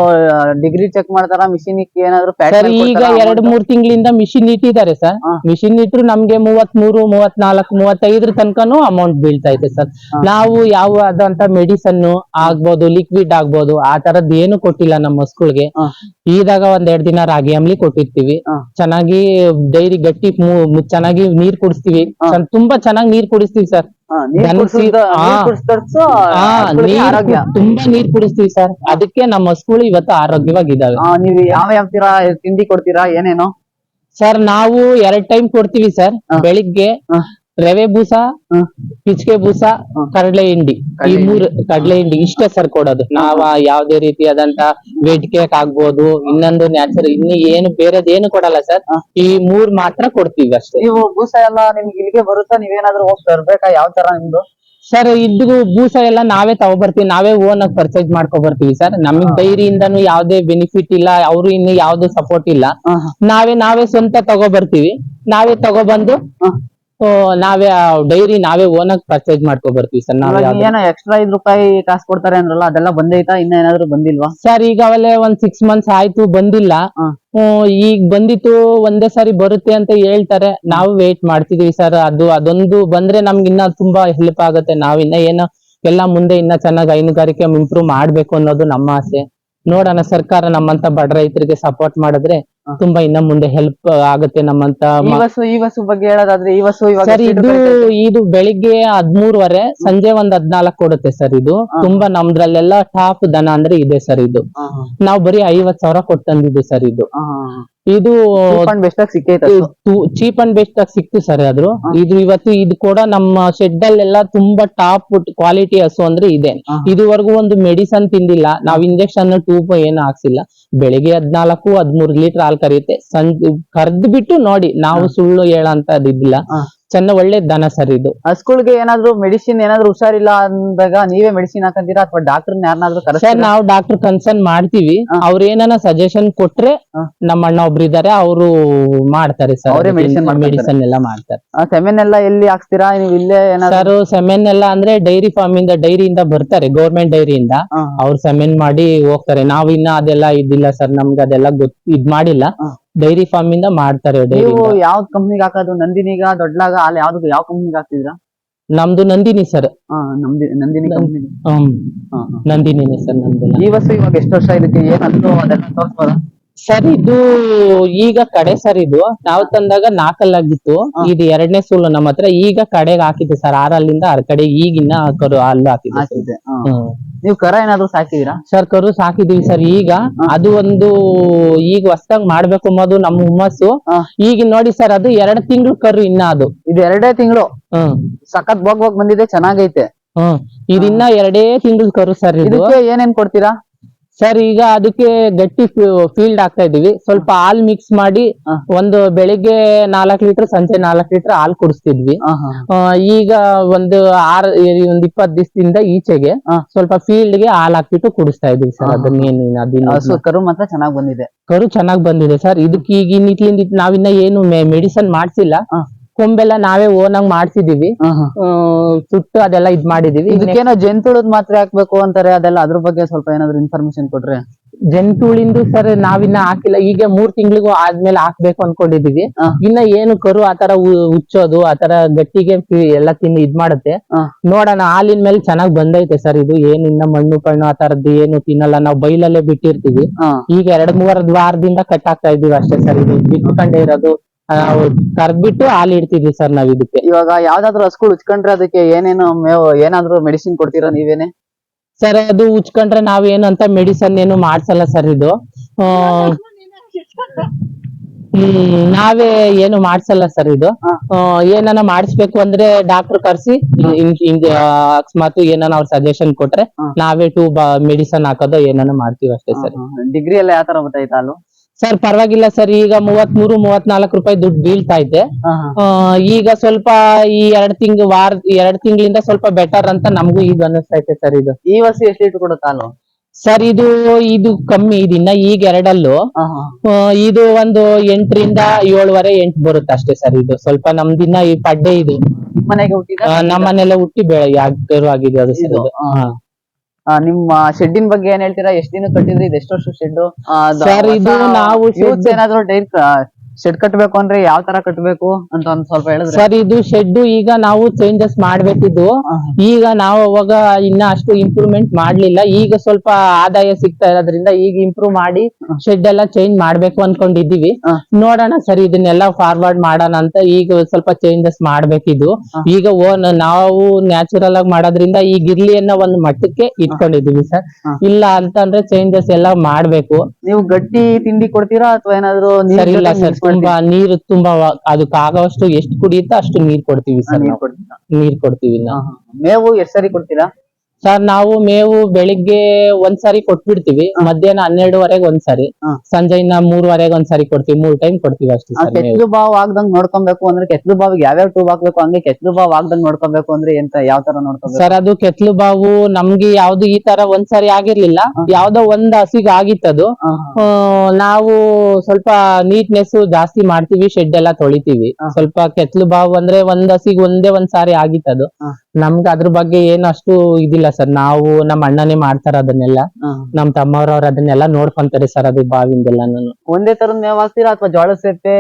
ಡಿಗ್ರಿ ಚೆಕ್ ಮಾಡ್ತಾರ ಮಿಷಿನ್ ಏನಾದ್ರು ಸರ್ ಈಗ ಎರಡ್? ಮೂರ್ ತಿಂಗಳಿಂದ ಮಿಷಿನ್ ಇಟ್ಟಿದ್ದಾರೆ ಸರ್ ಹಾ. ಮಿಷಿನ್ ಇಟ್ರು ನಮ್ಗೆ ಮೂವತ್ ಮೂರು ಮೂವತ್ ನಾಲ್ಕು ಮೂವತ್ತೈದ್ರ ತನಕನೂ ಅಮೌಂಟ್ ಬೀಳ್ತಾ ಇದೆ ಸರ್ ನಾವು ಯಾವ ಅದಂತ ಮೆಡಿಸನ್ ಆಗ್ಬೋದು ಲಿಕ್ವಿಡ್ ಆಗ್ಬೋದು ಆ ತರದ್ ಏನು ಕೊಟ್ಟಿಲ್ಲ ನಮ್ಮ ಮಸ್ಕುಳ್ಗೆ ಹಾ. ಈದಾಗ ಒಂದ್ ಎರಡ್ ದಿನ ರಾಗಿ ಅಂಬ್ಲಿ ಕೊಟ್ಟಿರ್ತೀವಿ ಹಾ. ಚೆನ್ನಾಗಿ ಡೈರಿ ಗಟ್ಟಿ ಮು- ಮು- ಚೆನ್ನಾಗಿ ನೀರ್ ಕುಡಿಸ್ತೀವಿ ಹಾ. ಚೆನ್ನ- ತುಂಬಾ ಚೆನ್ನಾಗಿ ನೀರ್ ಕುಡಿಸ್ತೀವಿ ಸರ್ ತುಂಬಾ ನೀರ್ ಕುಡಿಸ್ತೀವಿ ಸರ್ ಅದಕ್ಕೆ ನಮ್ಮ ಸ್ಕೂಲ್ ಇವತ್ತು ಆರೋಗ್ಯವಾಗಿದ್ದಾವೆ. ನೀವು ಯಾವ ಯಾವ ತರ ತಿಂಡಿ ಕೊಡ್ತೀರಾ ಏನೇನು? ಸರ್ ನಾವು ಎರಡ್ ಟೈಮ್ ಕೊಡ್ತೀವಿ ಸರ್. ಬೆಳಿಗ್ಗೆ. ರವೆ ಬೂಸ. ಪಿಚ್ಕೆ ಬೂಸ. ಕಡಲೆ ಹಿಂಡಿ. ಈ ಮೂರು ಕಡಲೆ ಹಿಂಡಿ ಇಷ್ಟೇ ಸರ್ ಕೊಡೋದು. ನಾವ ಯಾವ್ದೇ ರೀತಿಯಾದಂತ ವೆಜ್ ಕೇಕ್ ಆಗ್ಬೋದು ಇನ್ನೊಂದು ನ್ಯಾಚುರಲ್ ಇನ್ನ ಏನು ಬೇರೆದ್ ಏನು ಕೊಡಲ್ಲ ಸರ್ ಈ ಮೂರ್ ಮಾತ್ರ ಕೊಡ್ತೀವಿ ಅಷ್ಟೇ. ಇವು ಬೂಸ ಎಲ್ಲ ನಿಮ್ಗೆ ಇಲ್ಲಿಗೆ ಬರುತ್ತಾ? ನೀವೇನಾದ್ರೂ ಹೋಗಿ ತರ್ಬೇಕಾ? ಯಾವ ತರ ನಿಮ್ದು? ಸರ್ ಇದು ಬೂಸ ಎಲ್ಲ ನಾವೇ ತಗೊಬರ್ತೀವಿ. ನಾವೇ ಓನ್ ಆಗಿ ಪರ್ಚೇಸ್ ಮಾಡ್ಕೊ ಬರ್ತೀವಿ ಸರ್ ನಮಗ್ ಡೈರಿಯಿಂದನು ಯಾವ್ದೇ ಬೆನಿಫಿಟ್ ಇಲ್ಲ. ಅವ್ರು ಇನ್ನು ಯಾವ್ದು ಸಪೋರ್ಟ್ ಇಲ್ಲ. ನಾವೇ ನಾವೇ ಸ್ವಂತ ತಗೊಬರ್ತೀವಿ. ನಾವೇ ತಗೊಬಂದು ನಾವೇ ಡೈರಿ ನಾವೇ ಓನ್ ಆಗಿ ಪರ್ಚೇಸ್ ಮಾಡ್ಕೊ ಬರ್ತೀವಿ ಸರ್. ನಾವೇ ಇವಾಗ ಏನೋ ಎಕ್ಸ್ಟ್ರಾ ಐದು ರೂಪಾಯಿ ಕಾಸು ಕೊಡ್ತಾರೆ ಅಂದ್ರಲ್ಲ ಅದೆಲ್ಲ ಬಂದೈತಾ? ಇನ್ನ ಏನಾದ್ರು ಬಂದಿಲ್ವಾ? ಸರ್ ಈಗ ಅವಲ್ಲೇ ಒಂದ್ ಸಿಕ್ಸ್ ಮಂತ್ಸ್ ಆಯ್ತು ಬಂದಿಲ್ಲ. ಹಾ. ಹ್ಮ್, ಈಗ ಬಂದಿತ್ತು ಒಂದೇ ಸಾರಿ ಬರುತ್ತೆ ಅಂತ ಹೇಳ್ತಾರೆ. ನಾವು ವೇಟ್ ಮಾಡ್ತಿದೀವಿ ಸರ್. ಅದು ಅದೊಂದು ಬಂದ್ರೆ ನಮ್ಗೆ ಇನ್ನ ತುಂಬಾ ಹೆಲ್ಪ್ ಆಗುತ್ತೆ. ನಾವ್ ಇನ್ನ ಏನೋ ಎಲ್ಲ ಮುಂದೆ ಇನ್ನ ಚೆನ್ನಾಗಿ ಹೈನುಗಾರಿಕೆ ಇಂಪ್ರೂವ್ ಮಾಡ್ಬೇಕು ಅನ್ನೋದು ನಮ್ಮ ಆಸೆ. ನೋಡೋಣ ಸರ್ಕಾರ ನಮ್ಮಂತ ಬಡ ರೈತರಿಗೆ ಸಪೋರ್ಟ್ ಮಾಡಿದ್ರೆ. ತುಂಬಾ ಇನ್ನ ಮುಂದೆ ಹೆಲ್ಪ್ ಆಗುತ್ತೆ ನಮ್ಮಂತ ಇವಸು ಬಸ್ಸು ಬಗ್ಗೆ ಹೇಳೋದಾದ್ರೆ ಇವಸು ಇವಾಗ ಸರ್ ಇದು ಇದು ಬೆಳಿಗ್ಗೆ ಹದ್ಮೂರುವರೆ ಸಂಜೆ ಒಂದ್ ಹದ್ನಾಲ್ಕು ಕೊಡುತ್ತೆ ಸರ್ ಇದು. ತುಂಬಾ ನಮ್ದ್ರಲ್ಲೆಲ್ಲ ಟಾಪ್ ದನ ಅಂದ್ರೆ ಇದೆ ಸರ್ ಇದು. ನಾವು ಬರೀ ಐವತ್ ಸಾವಿರ ಕೊಟ್ಟು ತಂದಿದ್ದು ಸರ್ ಇದು. ಇದು. ಚೀಪ್ ಅಂಡ್ ಬೆಸ್ಟ್ ಆಗಿ ಸಿಕ್ತು ಸರ್ ಆದ್ರೂ. ಇದು ಇವತ್ತು ಇದು ಕೂಡ ನಮ್ಮ ಶೆಡ್ ಅಲ್ಲೆಲ್ಲ ತುಂಬಾ ಟಾಪ್ ಕ್ವಾಲಿಟಿ ಹಸು ಅಂದ್ರೆ ಇದೆ. ಇದುವರೆಗೂ ಒಂದು ಮೆಡಿಸನ್ ತಿಂದಿಲ್ಲ. ನಾವ್ ಇಂಜೆಕ್ಷನ್ ಟ್ಯೂಬ್ ಏನು ಹಾಕ್ಸಿಲ್ಲ. ಬೆಳಿಗ್ಗೆ ಹದ್ನಾಲ್ಕು ಹದ್ಮೂರ್ ಲೀಟರ್ ಹಾಲ್ ಕರಿಯುತ್ತೆ. ಸಂಜೆ ಕರ್ದ್ ಬಿಟ್ಟು ನೋಡಿ. ನಾವು ಸುಳ್ಳು ಹೇಳಂತ ಹಾ. ಚೆನ್ನ ಒಳ್ಳೆ ದನ ಸರ್ ಇದು. ಹಸ್ಗಳ್ಗೆ ಏನಾದ್ರು ಮೆಡಿಸಿನ್ ಏನಾದ್ರು ಹುಷಾರಿಲ್ಲ ಅಂದಾಗ ನೀವೇ ಮೆಡಿಸಿನ್ ಹಾಕಂತೀರಾ ಅಥವಾ ಡಾಕ್ಟರ್ ಯಾರನ್ನಾದ್ರೂ ಸರ್ ಕರೆಸ್ತೀರಾ? ನಾವು ಡಾಕ್ಟರ್ ಕನ್ಸರ್ನ್ ಮಾಡ್ತೀವಿ. ಹಾ. ಅವ್ರ ಏನಾನ ಸಜೆಷನ್ ಕೊಟ್ರೆ ಹಾ. ನಮ್ಮ ಅಣ್ಣ ಒಬ್ರು ಇದಾರೆ ಅವರು ಮಾಡ್ತಾರೆ ಸರ್ ಅವ್ರೇ medicine. ಮೆಡಿಸನ್ ಎಲ್ಲ ಮಾಡ್ತಾರೆ. ಸೆಮೆನ್ ಎಲ್ಲ ಎಲ್ಲಿ ಹಾಕ್ತೀರಾ ನೀವು ಇಲ್ಲೇ ಏನಾದ್ರು? ಸರ್ ಸೆಮೆನ್ ಎಲ್ಲ ಅಂದ್ರೆ ಡೈರಿ ಫಾರ್ಮ್ ಇಂದ ಡೈರಿಯಿಂದ ಬರ್ತಾರೆ ಗೌರ್ಮೆಂಟ್ ಡೈರಿಯಿಂದ ಹಾ, ಅವ್ರು ಸೆಮೆನ್ ಮಾಡಿ ಹೋಗ್ತಾರೆ. ನಾವಿನ್ನ ಇನ್ನ ಅದೆಲ್ಲ ಇದಿಲ್ಲ ಸರ್ ನಮ್ಗೆ ಅದೆಲ್ಲ ಗೊತ್ತ ಇದ್ ಮಾಡಿಲ್ಲ. ಹಾ. ಡೈರಿ ಫಾರ್ಮ್ ಇಂದ ಮಾಡ್ತಾರೆ ಡೈರಿ ನೀವು ಯಾವ ಕಂಪ್ನಿಗೆ ಹಾಕೋದು? ನಂದಿನಿಗ ದೊಡ್ಡಲಾಗ? ಅಲ್ಲಿ ಯಾವ್ದು ಯಾವ ಕಂಪ್ನಿಗೆ ಹಾಕ್ತಿದ್ರ? ನಮ್ದು ನಂದಿನಿ ಸರ್ ನಂದಿನಿ ನಂದಿನಿ ನಂದಿನಿನೇ ಸರ್ ನಮ್ದೆಲ್ಲ ಈ ಇವಾಗ ಎಷ್ಟು ವರ್ಷ ಇದಕ್ಕೆ? ಏನಂದ್ರು ಅದೆಲ್ಲ ತೋರ್ಸ್ಬೋದಾ? ಸರ್ ಇದು ಈಗ ಕಡೆ ಸರ್ ಇದು. ನಾವು ತಂದಾಗ ನಾಲ್ಕಲ್ಲಾಗಿತ್ತು ಹಾ. ಇದು ಎರಡನೇ ಸೂಲು ನಮ್ಮ ಹತ್ರ. ಈಗ ಕಡೆಗೆ ಹಾಕಿದೆ ಸರ್ ಆರಲ್ಲಿಂದ ಆರ್ ಕಡೆ ಈಗಿನ್ನ ಕರು ಅಲ್ಲೂ ಹಾಕಿದೆ sir. ಹಾ. ಹ್ಮ್. ನೀವು ಕರ ಏನಾದ್ರು ಸಾಕಿದೀರಾ ಸರ್ ಕರು ಸಾಕಿದೀವಿ ಸರ್. ಈಗ ಅದು ಒಂದು ಈಗ ಹೊಸ್ದಾಗ್ ಮಾಡ್ಬೇಕು ಅನ್ನೋದು ನಮ್ಮ ಹುಮ್ಮಸ್ಸು. ಈಗ ನೋಡಿ ಸರ್ ಅದು ಎರಡ್ ತಿಂಗಳು ಕರು ಇನ್ನ ಅದು. ಇದು ಎರಡೇ ತಿಂಗಳು? ಹ್ಮ್ ಸಖತ್ ಬೋಗ್ ಬೋಗ್ ಬಂದಿದೆ ಚೆನ್ನಾಗೈತೆ. ಹ್ಮ್ ಇದಿನ್ನ ಎರಡೇ ತಿಂಗಳು ಕರು ಸರ್ ಇದು. ಇದಕ್ಕೆ ಏನೇನ್ ಕೊಡ್ತೀರಾ? ಸರ್ ಈಗ ಅದಕ್ಕೆ ಗಟ್ಟಿ ಫೀಲ್ಡ್ ಆಗ್ತಾ ಇದೀವಿ ಸ್ವಲ್ಪ ಹಾಲ್ ಮಿಕ್ಸ್ ಮಾಡಿ ಒಂದು ಬೆಳಿಗ್ಗೆ ನಾಲ್ಕ್ ಲೀಟರ್ ಸಂಜೆ ನಾಲ್ಕ್ ಲೀಟರ್ ಹಾಲ್ ಕುಡಿಸ್ತಿದ್ವಿ. ಈಗ ಒಂದು ಆರ್ ಒಂದ್ ಇಪ್ಪತ್ ದಿವಸದಿಂದ ಈಚೆಗೆ ಸ್ವಲ್ಪ ಫೀಲ್ಡ್ಗೆ ಹಾಲ್ ಹಾಕ್ಬಿಟ್ಟು ಕುಡಿಸ್ತಾ ಇದೀವಿ ಸರ್. ಅದನ್ನೇನು ಅದನ್ನ ಕರು ಮಾತ್ರ ಚೆನ್ನಾಗ್ ಬಂದಿದೆ. ಕರು ಚೆನ್ನಾಗ್ ಬಂದಿದೆ ಸರ್ ಇದಕ್ಕೆ ಈಗ ಇನ್ನಿಟ್ಲಿಂದ ನಾವಿನ್ನ ಏನು ಮೆಡಿಸನ್ ಮಾಡ್ಸಿಲ್ಲ. ಕೊಂಬೆಲ್ಲ ನಾವೇ ಓನ್ ಆಗಿ ಮಾಡ್ಸಿದೀವಿ ಸುಟ್ಟು ಅದೆಲ್ಲ ಇದ್ ಮಾಡಿದೀವಿ. ಇದಕ್ಕೇನೋ ಜಂತುಳದ್ ಮಾತ್ರ ಹಾಕ್ಬೇಕು ಅಂತಾರೆ ಅದೆಲ್ಲ ಅದ್ರ ಬಗ್ಗೆ ಸ್ವಲ್ಪ ಏನಾದ್ರು ಇನ್ಫಾರ್ಮೇಶನ್ ಕೊಟ್ರೆ. ಜಂತುಳಿಂದು ಸರ್ ನಾವಿನ್ನ ಹಾಕಿಲ್ಲ. ಈಗ ಮೂರ್ ತಿಂಗಳಿಗೂ ಆದ್ಮೇಲೆ ಹಾಕ್ಬೇಕು ಅನ್ಕೊಂಡಿದೀವಿ. ಇನ್ನ ಏನು ಕರು ಆತರ ಹುಚ್ಚೋದು ಉಚ್ಚೋದು ಆತರ ಗಟ್ಟಿಗೆ ಎಲ್ಲ ತಿಂದು ಇದ್ ಮಾಡುತ್ತೆ. ನೋಡೋಣ ಹಾಲಿನ ಮೇಲೆ ಚೆನ್ನಾಗ್ ಬಂದೈತೆ ಸರ್ ಇದು. ಏನು ಇನ್ನ ಮಣ್ಣು ಕಣ್ಣು ಆತರದ್ದು ಏನು ತಿನ್ನಲ್ಲ. ನಾವು ಬೈಲಲ್ಲೇ ಬಿಟ್ಟಿರ್ತೀವಿ. ಈಗ ಎರಡ್ ಮೂರ್ ವಾರದಿಂದ ಕಟ್ ಆಗ್ತಾ ಇದೀವಿ ಅಷ್ಟೇ ಸರ್ ಇದು. ಬಿಟ್ಕೊಂಡೇ ಇರೋದು. ಕರ್ದ್ಬಿಟ್ಟು ಹಾಲು ಇಡ್ತಿದ್ವಿ ಸರ್ ನಾವ್ ಇದಕ್ಕೆ. ಇವಾಗ ಯಾವ್ದಾದ್ರು ಹಸ್ಗಳು ಉಚ್ಕೊಂಡ್ರೆ ಅದಕ್ಕೆ ಏನೇನು ಮೇವು ಏನಾದ್ರು ಮೆಡಿಸಿನ್ ಕೊಡ್ತೀರಾ ನೀವೇನೆ? ಸರ್ ಅದು ಉಚ್ಕೊಂಡ್ರೆ ನಾವೇನು ಅಂತ ಮೆಡಿಸನ್ ಏನು ಮಾಡ್ಸಲ್ಲ ಸರ್ ಇದು. ಹ್ಮ್ ನಾವೇ ಏನು ಮಾಡ್ಸಲ್ಲ ಸರ್ ಇದು. ಏನಾನ ಮಾಡಿಸ್ಬೇಕು ಅಂದ್ರೆ ಡಾಕ್ಟರ್ ಕರ್ಸಿ ಅಕಸ್ಮಾತ್ ಏನಾನ ಅವ್ರ ಸಜೆಷನ್ ಕೊಟ್ರೆ ನಾವೇ ಟೂ ಮೆಡಿಸನ್ ಹಾಕೋದು ಏನಾನ ಮಾಡ್ತೀವಿ ಅಷ್ಟೇ ಸರ್. ಡಿಗ್ರಿ ಎಲ್ಲ ಯಾವ ತರ ಬರ್ತೈತೆ ಹಾಲು? ಸರ್ ಪರವಾಗಿಲ್ಲ ಸರ್ ಈಗ ಮೂವತ್ಮೂರು ಮೂವತ್ನಾಲ್ಕು ರೂಪಾಯಿ ದುಡ್ಡು ಬೀಳ್ತಾ ಇದೆ. ಈಗ ಸ್ವಲ್ಪ ಈ ಎರಡ್ ತಿಂಗ್ ವಾರ ಎರಡ್ ತಿಂಗಳಿಂದ ಸ್ವಲ್ಪ ಬೆಟರ್ ಅಂತ ನಮಗೂ ಈಗ ಅನ್ನಿಸ್ತೈತೆ ಸರ್ ಇದು. ಈ ವರ್ಷ ಎಷ್ಟು ಲೀಟರ್ ಕೊಡುತ್ತೆ ಹಾಲು? ಸರ್ ಇದು ಇದು ಕಮ್ಮಿ ಇದಿನ್ನ ಈಗ ಎರಡಲ್ಲೂ. ಆ, ಇದು ಒಂದು ಎಂಟರಿಂದ ಏಳುವರೆ ಎಂಟು ಬರುತ್ತೆ ಅಷ್ಟೇ ಸರ್ ಇದು. ಸ್ವಲ್ಪ ನಮ್ದಿನ್ನ ಈ ಪಡ್ಡೆ ಇದು. ಮನೆಗೆ ಹುಟ್ಟಿದ? ಆ, ನಮ್ಮನೆಲ್ಲ ಹುಟ್ಟಿ ಬೆಳ ಆಗಿದೆ ಅದು ಸರ್ ಇದು. ಹಾ. ಆ, ನಿಮ್ಮ ಶೆಡ್ಡಿನ ಬಗ್ಗೆ ಏನ್ ಹೇಳ್ತೀರಾ? ಎಷ್ಟ್ ದಿನ ಕಟ್ಟಿದ್ರಿ? ಇದು ಎಷ್ಟು ವರ್ಷ ಶೆಡ್ ಸರ್ ಇದು ನಾವು ಏನಾದ್ರು ಡೈರಿ ಶೆಡ್ ಕಟ್ಬೇಕು ಅಂದ್ರೆ ಯಾವ ತರ ಕಟ್ಬೇಕು ಅಂತ ಒಂದ್ ಸ್ವಲ್ಪ ಹೇಳಿದ್ರೆ. ಸರ್ ಇದು ಶೆಡ್ ಈಗ ನಾವು ಚೇಂಜಸ್ ಮಾಡ್ಬೇಕಿದ್ದು. ಈಗ ನಾವು ಅವಾಗ ಇನ್ನ ಅಷ್ಟು ಇಂಪ್ರೂವ್ಮೆಂಟ್ ಮಾಡ್ಲಿಲ್ಲ. ಈಗ ಸ್ವಲ್ಪ ಆದಾಯ ಸಿಗ್ತಾ ಇರೋದ್ರಿಂದ ಈಗ ಇಂಪ್ರೂವ್ ಮಾಡಿ ಶೆಡ್ ಎಲ್ಲ ಚೇಂಜ್ ಮಾಡ್ಬೇಕು ಅನ್ಕೊಂಡಿದೀವಿ. ನೋಡೋಣ ಸರ್ ಇದನ್ನೆಲ್ಲ ಫಾರ್ವರ್ಡ್ ಮಾಡೋಣ ಅಂತ ಈಗ ಸ್ವಲ್ಪ ಚೇಂಜಸ್ ಮಾಡ್ಬೇಕಿದ್ದು. ಈಗ ಓನ್ ನಾವು ನ್ಯಾಚುರಲ್ ಆಗಿ ಮಾಡೋದ್ರಿಂದ ಈಗ ಇರ್ಲಿ ಅನ್ನೋ ಒಂದು ಮಟ್ಟಕ್ಕೆ ಇಟ್ಕೊಂಡಿದೀವಿ ಸರ್. ಇಲ್ಲ ಅಂತಂದ್ರೆ ಚೇಂಜಸ್ ಎಲ್ಲ ಮಾಡ್ಬೇಕು. ನೀವು ಗಟ್ಟಿ ತಿಂಡಿ ಕೊಡ್ತೀರಾ ಅಥವಾ ಏನಾದ್ರು ಸರಿ ಇಲ್ಲ ಸರ್. ತುಂಬಾ? ನೀರು ತುಂಬಾ ಅದಕ್ಕೆ ಆಗೋವಷ್ಟು ಎಷ್ಟು ಕುಡಿಯುತ್ತೋ ಅಷ್ಟು ನೀರ್ ಕೊಡ್ತೀವಿ ಸರ್ ನೀರ್ ಕೊಡ್ತೀವಿ. ಮೇವು ಎಷ್ಟು ಸರಿ ಕೊಡ್ತೀರಾ ಸರ್ ನಾವು ಮೇವು ಬೆಳಿಗ್ಗೆ ಒಂದ್ಸಾರಿ ಕೊಟ್ಬಿಡ್ತೀವಿ. ಮಧ್ಯಾಹ್ನ ಹನ್ನೆರಡುವರೆಗೆ ಒಂದ್ಸಾರಿ ಹ. ಸಂಜೆ ಇನ್ನ ಮೂರುವರೆಗೆ ಒಂದ್ಸಾರಿ ಕೊಡ್ತೀವಿ ಮೂರ್ ಟೈಮ್ ಕೊಡ್ತೀವಿ ಅಷ್ಟೇ ಆ ಸರ್ ಮೇವು ಕೆಚ್ಚಲು ಬಾವ್ ಆಗ್ದಂಗ್ ನೋಡ್ಕೊಬೇಕು ಅಂದ್ರೆ ಕೆಚ್ಚಲು ಬಾವಿಗೆ ಯಾವ್ಯಾವ ಟೂಬ್ ಹಾಕ್ಬೇಕು ಹಂಗೆ ಕೆಚ್ಚಲು ಬಾವ್ ಆಗ್ದಂಗ್ ನೋಡ್ಕೊಬೇಕು ಅಂದ್ರೆ ಎಂತ ಯಾವ ತರ ನೋಡ್ಕೊಬೇಕು ಸರ್ ಅದು ಕೆತ್ಲು ಬಾವು ನಮ್ಗೆ ಯಾವ್ದು ಈ ತರ ಒಂದ್ಸಾರಿ ಆಗಿರ್ಲಿಲ್ಲ ಹ. ಯಾವ್ದೋ ಒಂದ್ ಹಸಿಗ್ ಆಗಿತ್ತದು ಹಾ, ಆ, ನಾವು ಸ್ವಲ್ಪ ನೀಟ್ನೆಸ್ ಜಾಸ್ತಿ ಮಾಡ್ತೀವಿ ಶೆಡ್ ಎಲ್ಲ ತೊಳಿತೀವಿ ಹ. ಸ್ವಲ್ಪ ಕೆತ್ಲು ಬಾವು ಅಂದ್ರೆ ಒಂದ್ ಹಸಿಗ್ ಒಂದೇ ಒಂದ್ ಸಾರಿ ಆಗಿತ್ತದು ಹ. ನಮ್ಗೆ ಅದ್ರ ಬಗ್ಗೆ ಏನು ಅಷ್ಟು ಇದಿಲ್ಲ ಸರ್. ನಾವು ನಮ್ಮ ಅಣ್ಣನೇ ಮಾಡ್ತಾರ ಅದನ್ನೆಲ್ಲ. ನಮ್ಮ ನಮ್ ತಮ್ಮವ್ರವ್ರ ಅದನ್ನೆಲ್ಲ ನೋಡ್ಕೊಂತಾರೆ ಸರ್ ಅದು ಬಾವಿಂದೆಲ್ಲಾನು ಒಂದೇ ತರದ ಮೇವ್ ಹಾಕ್ತೀರಾ ಅಥವಾ ಜೋಳದ ಸೆಪ್ಪೆ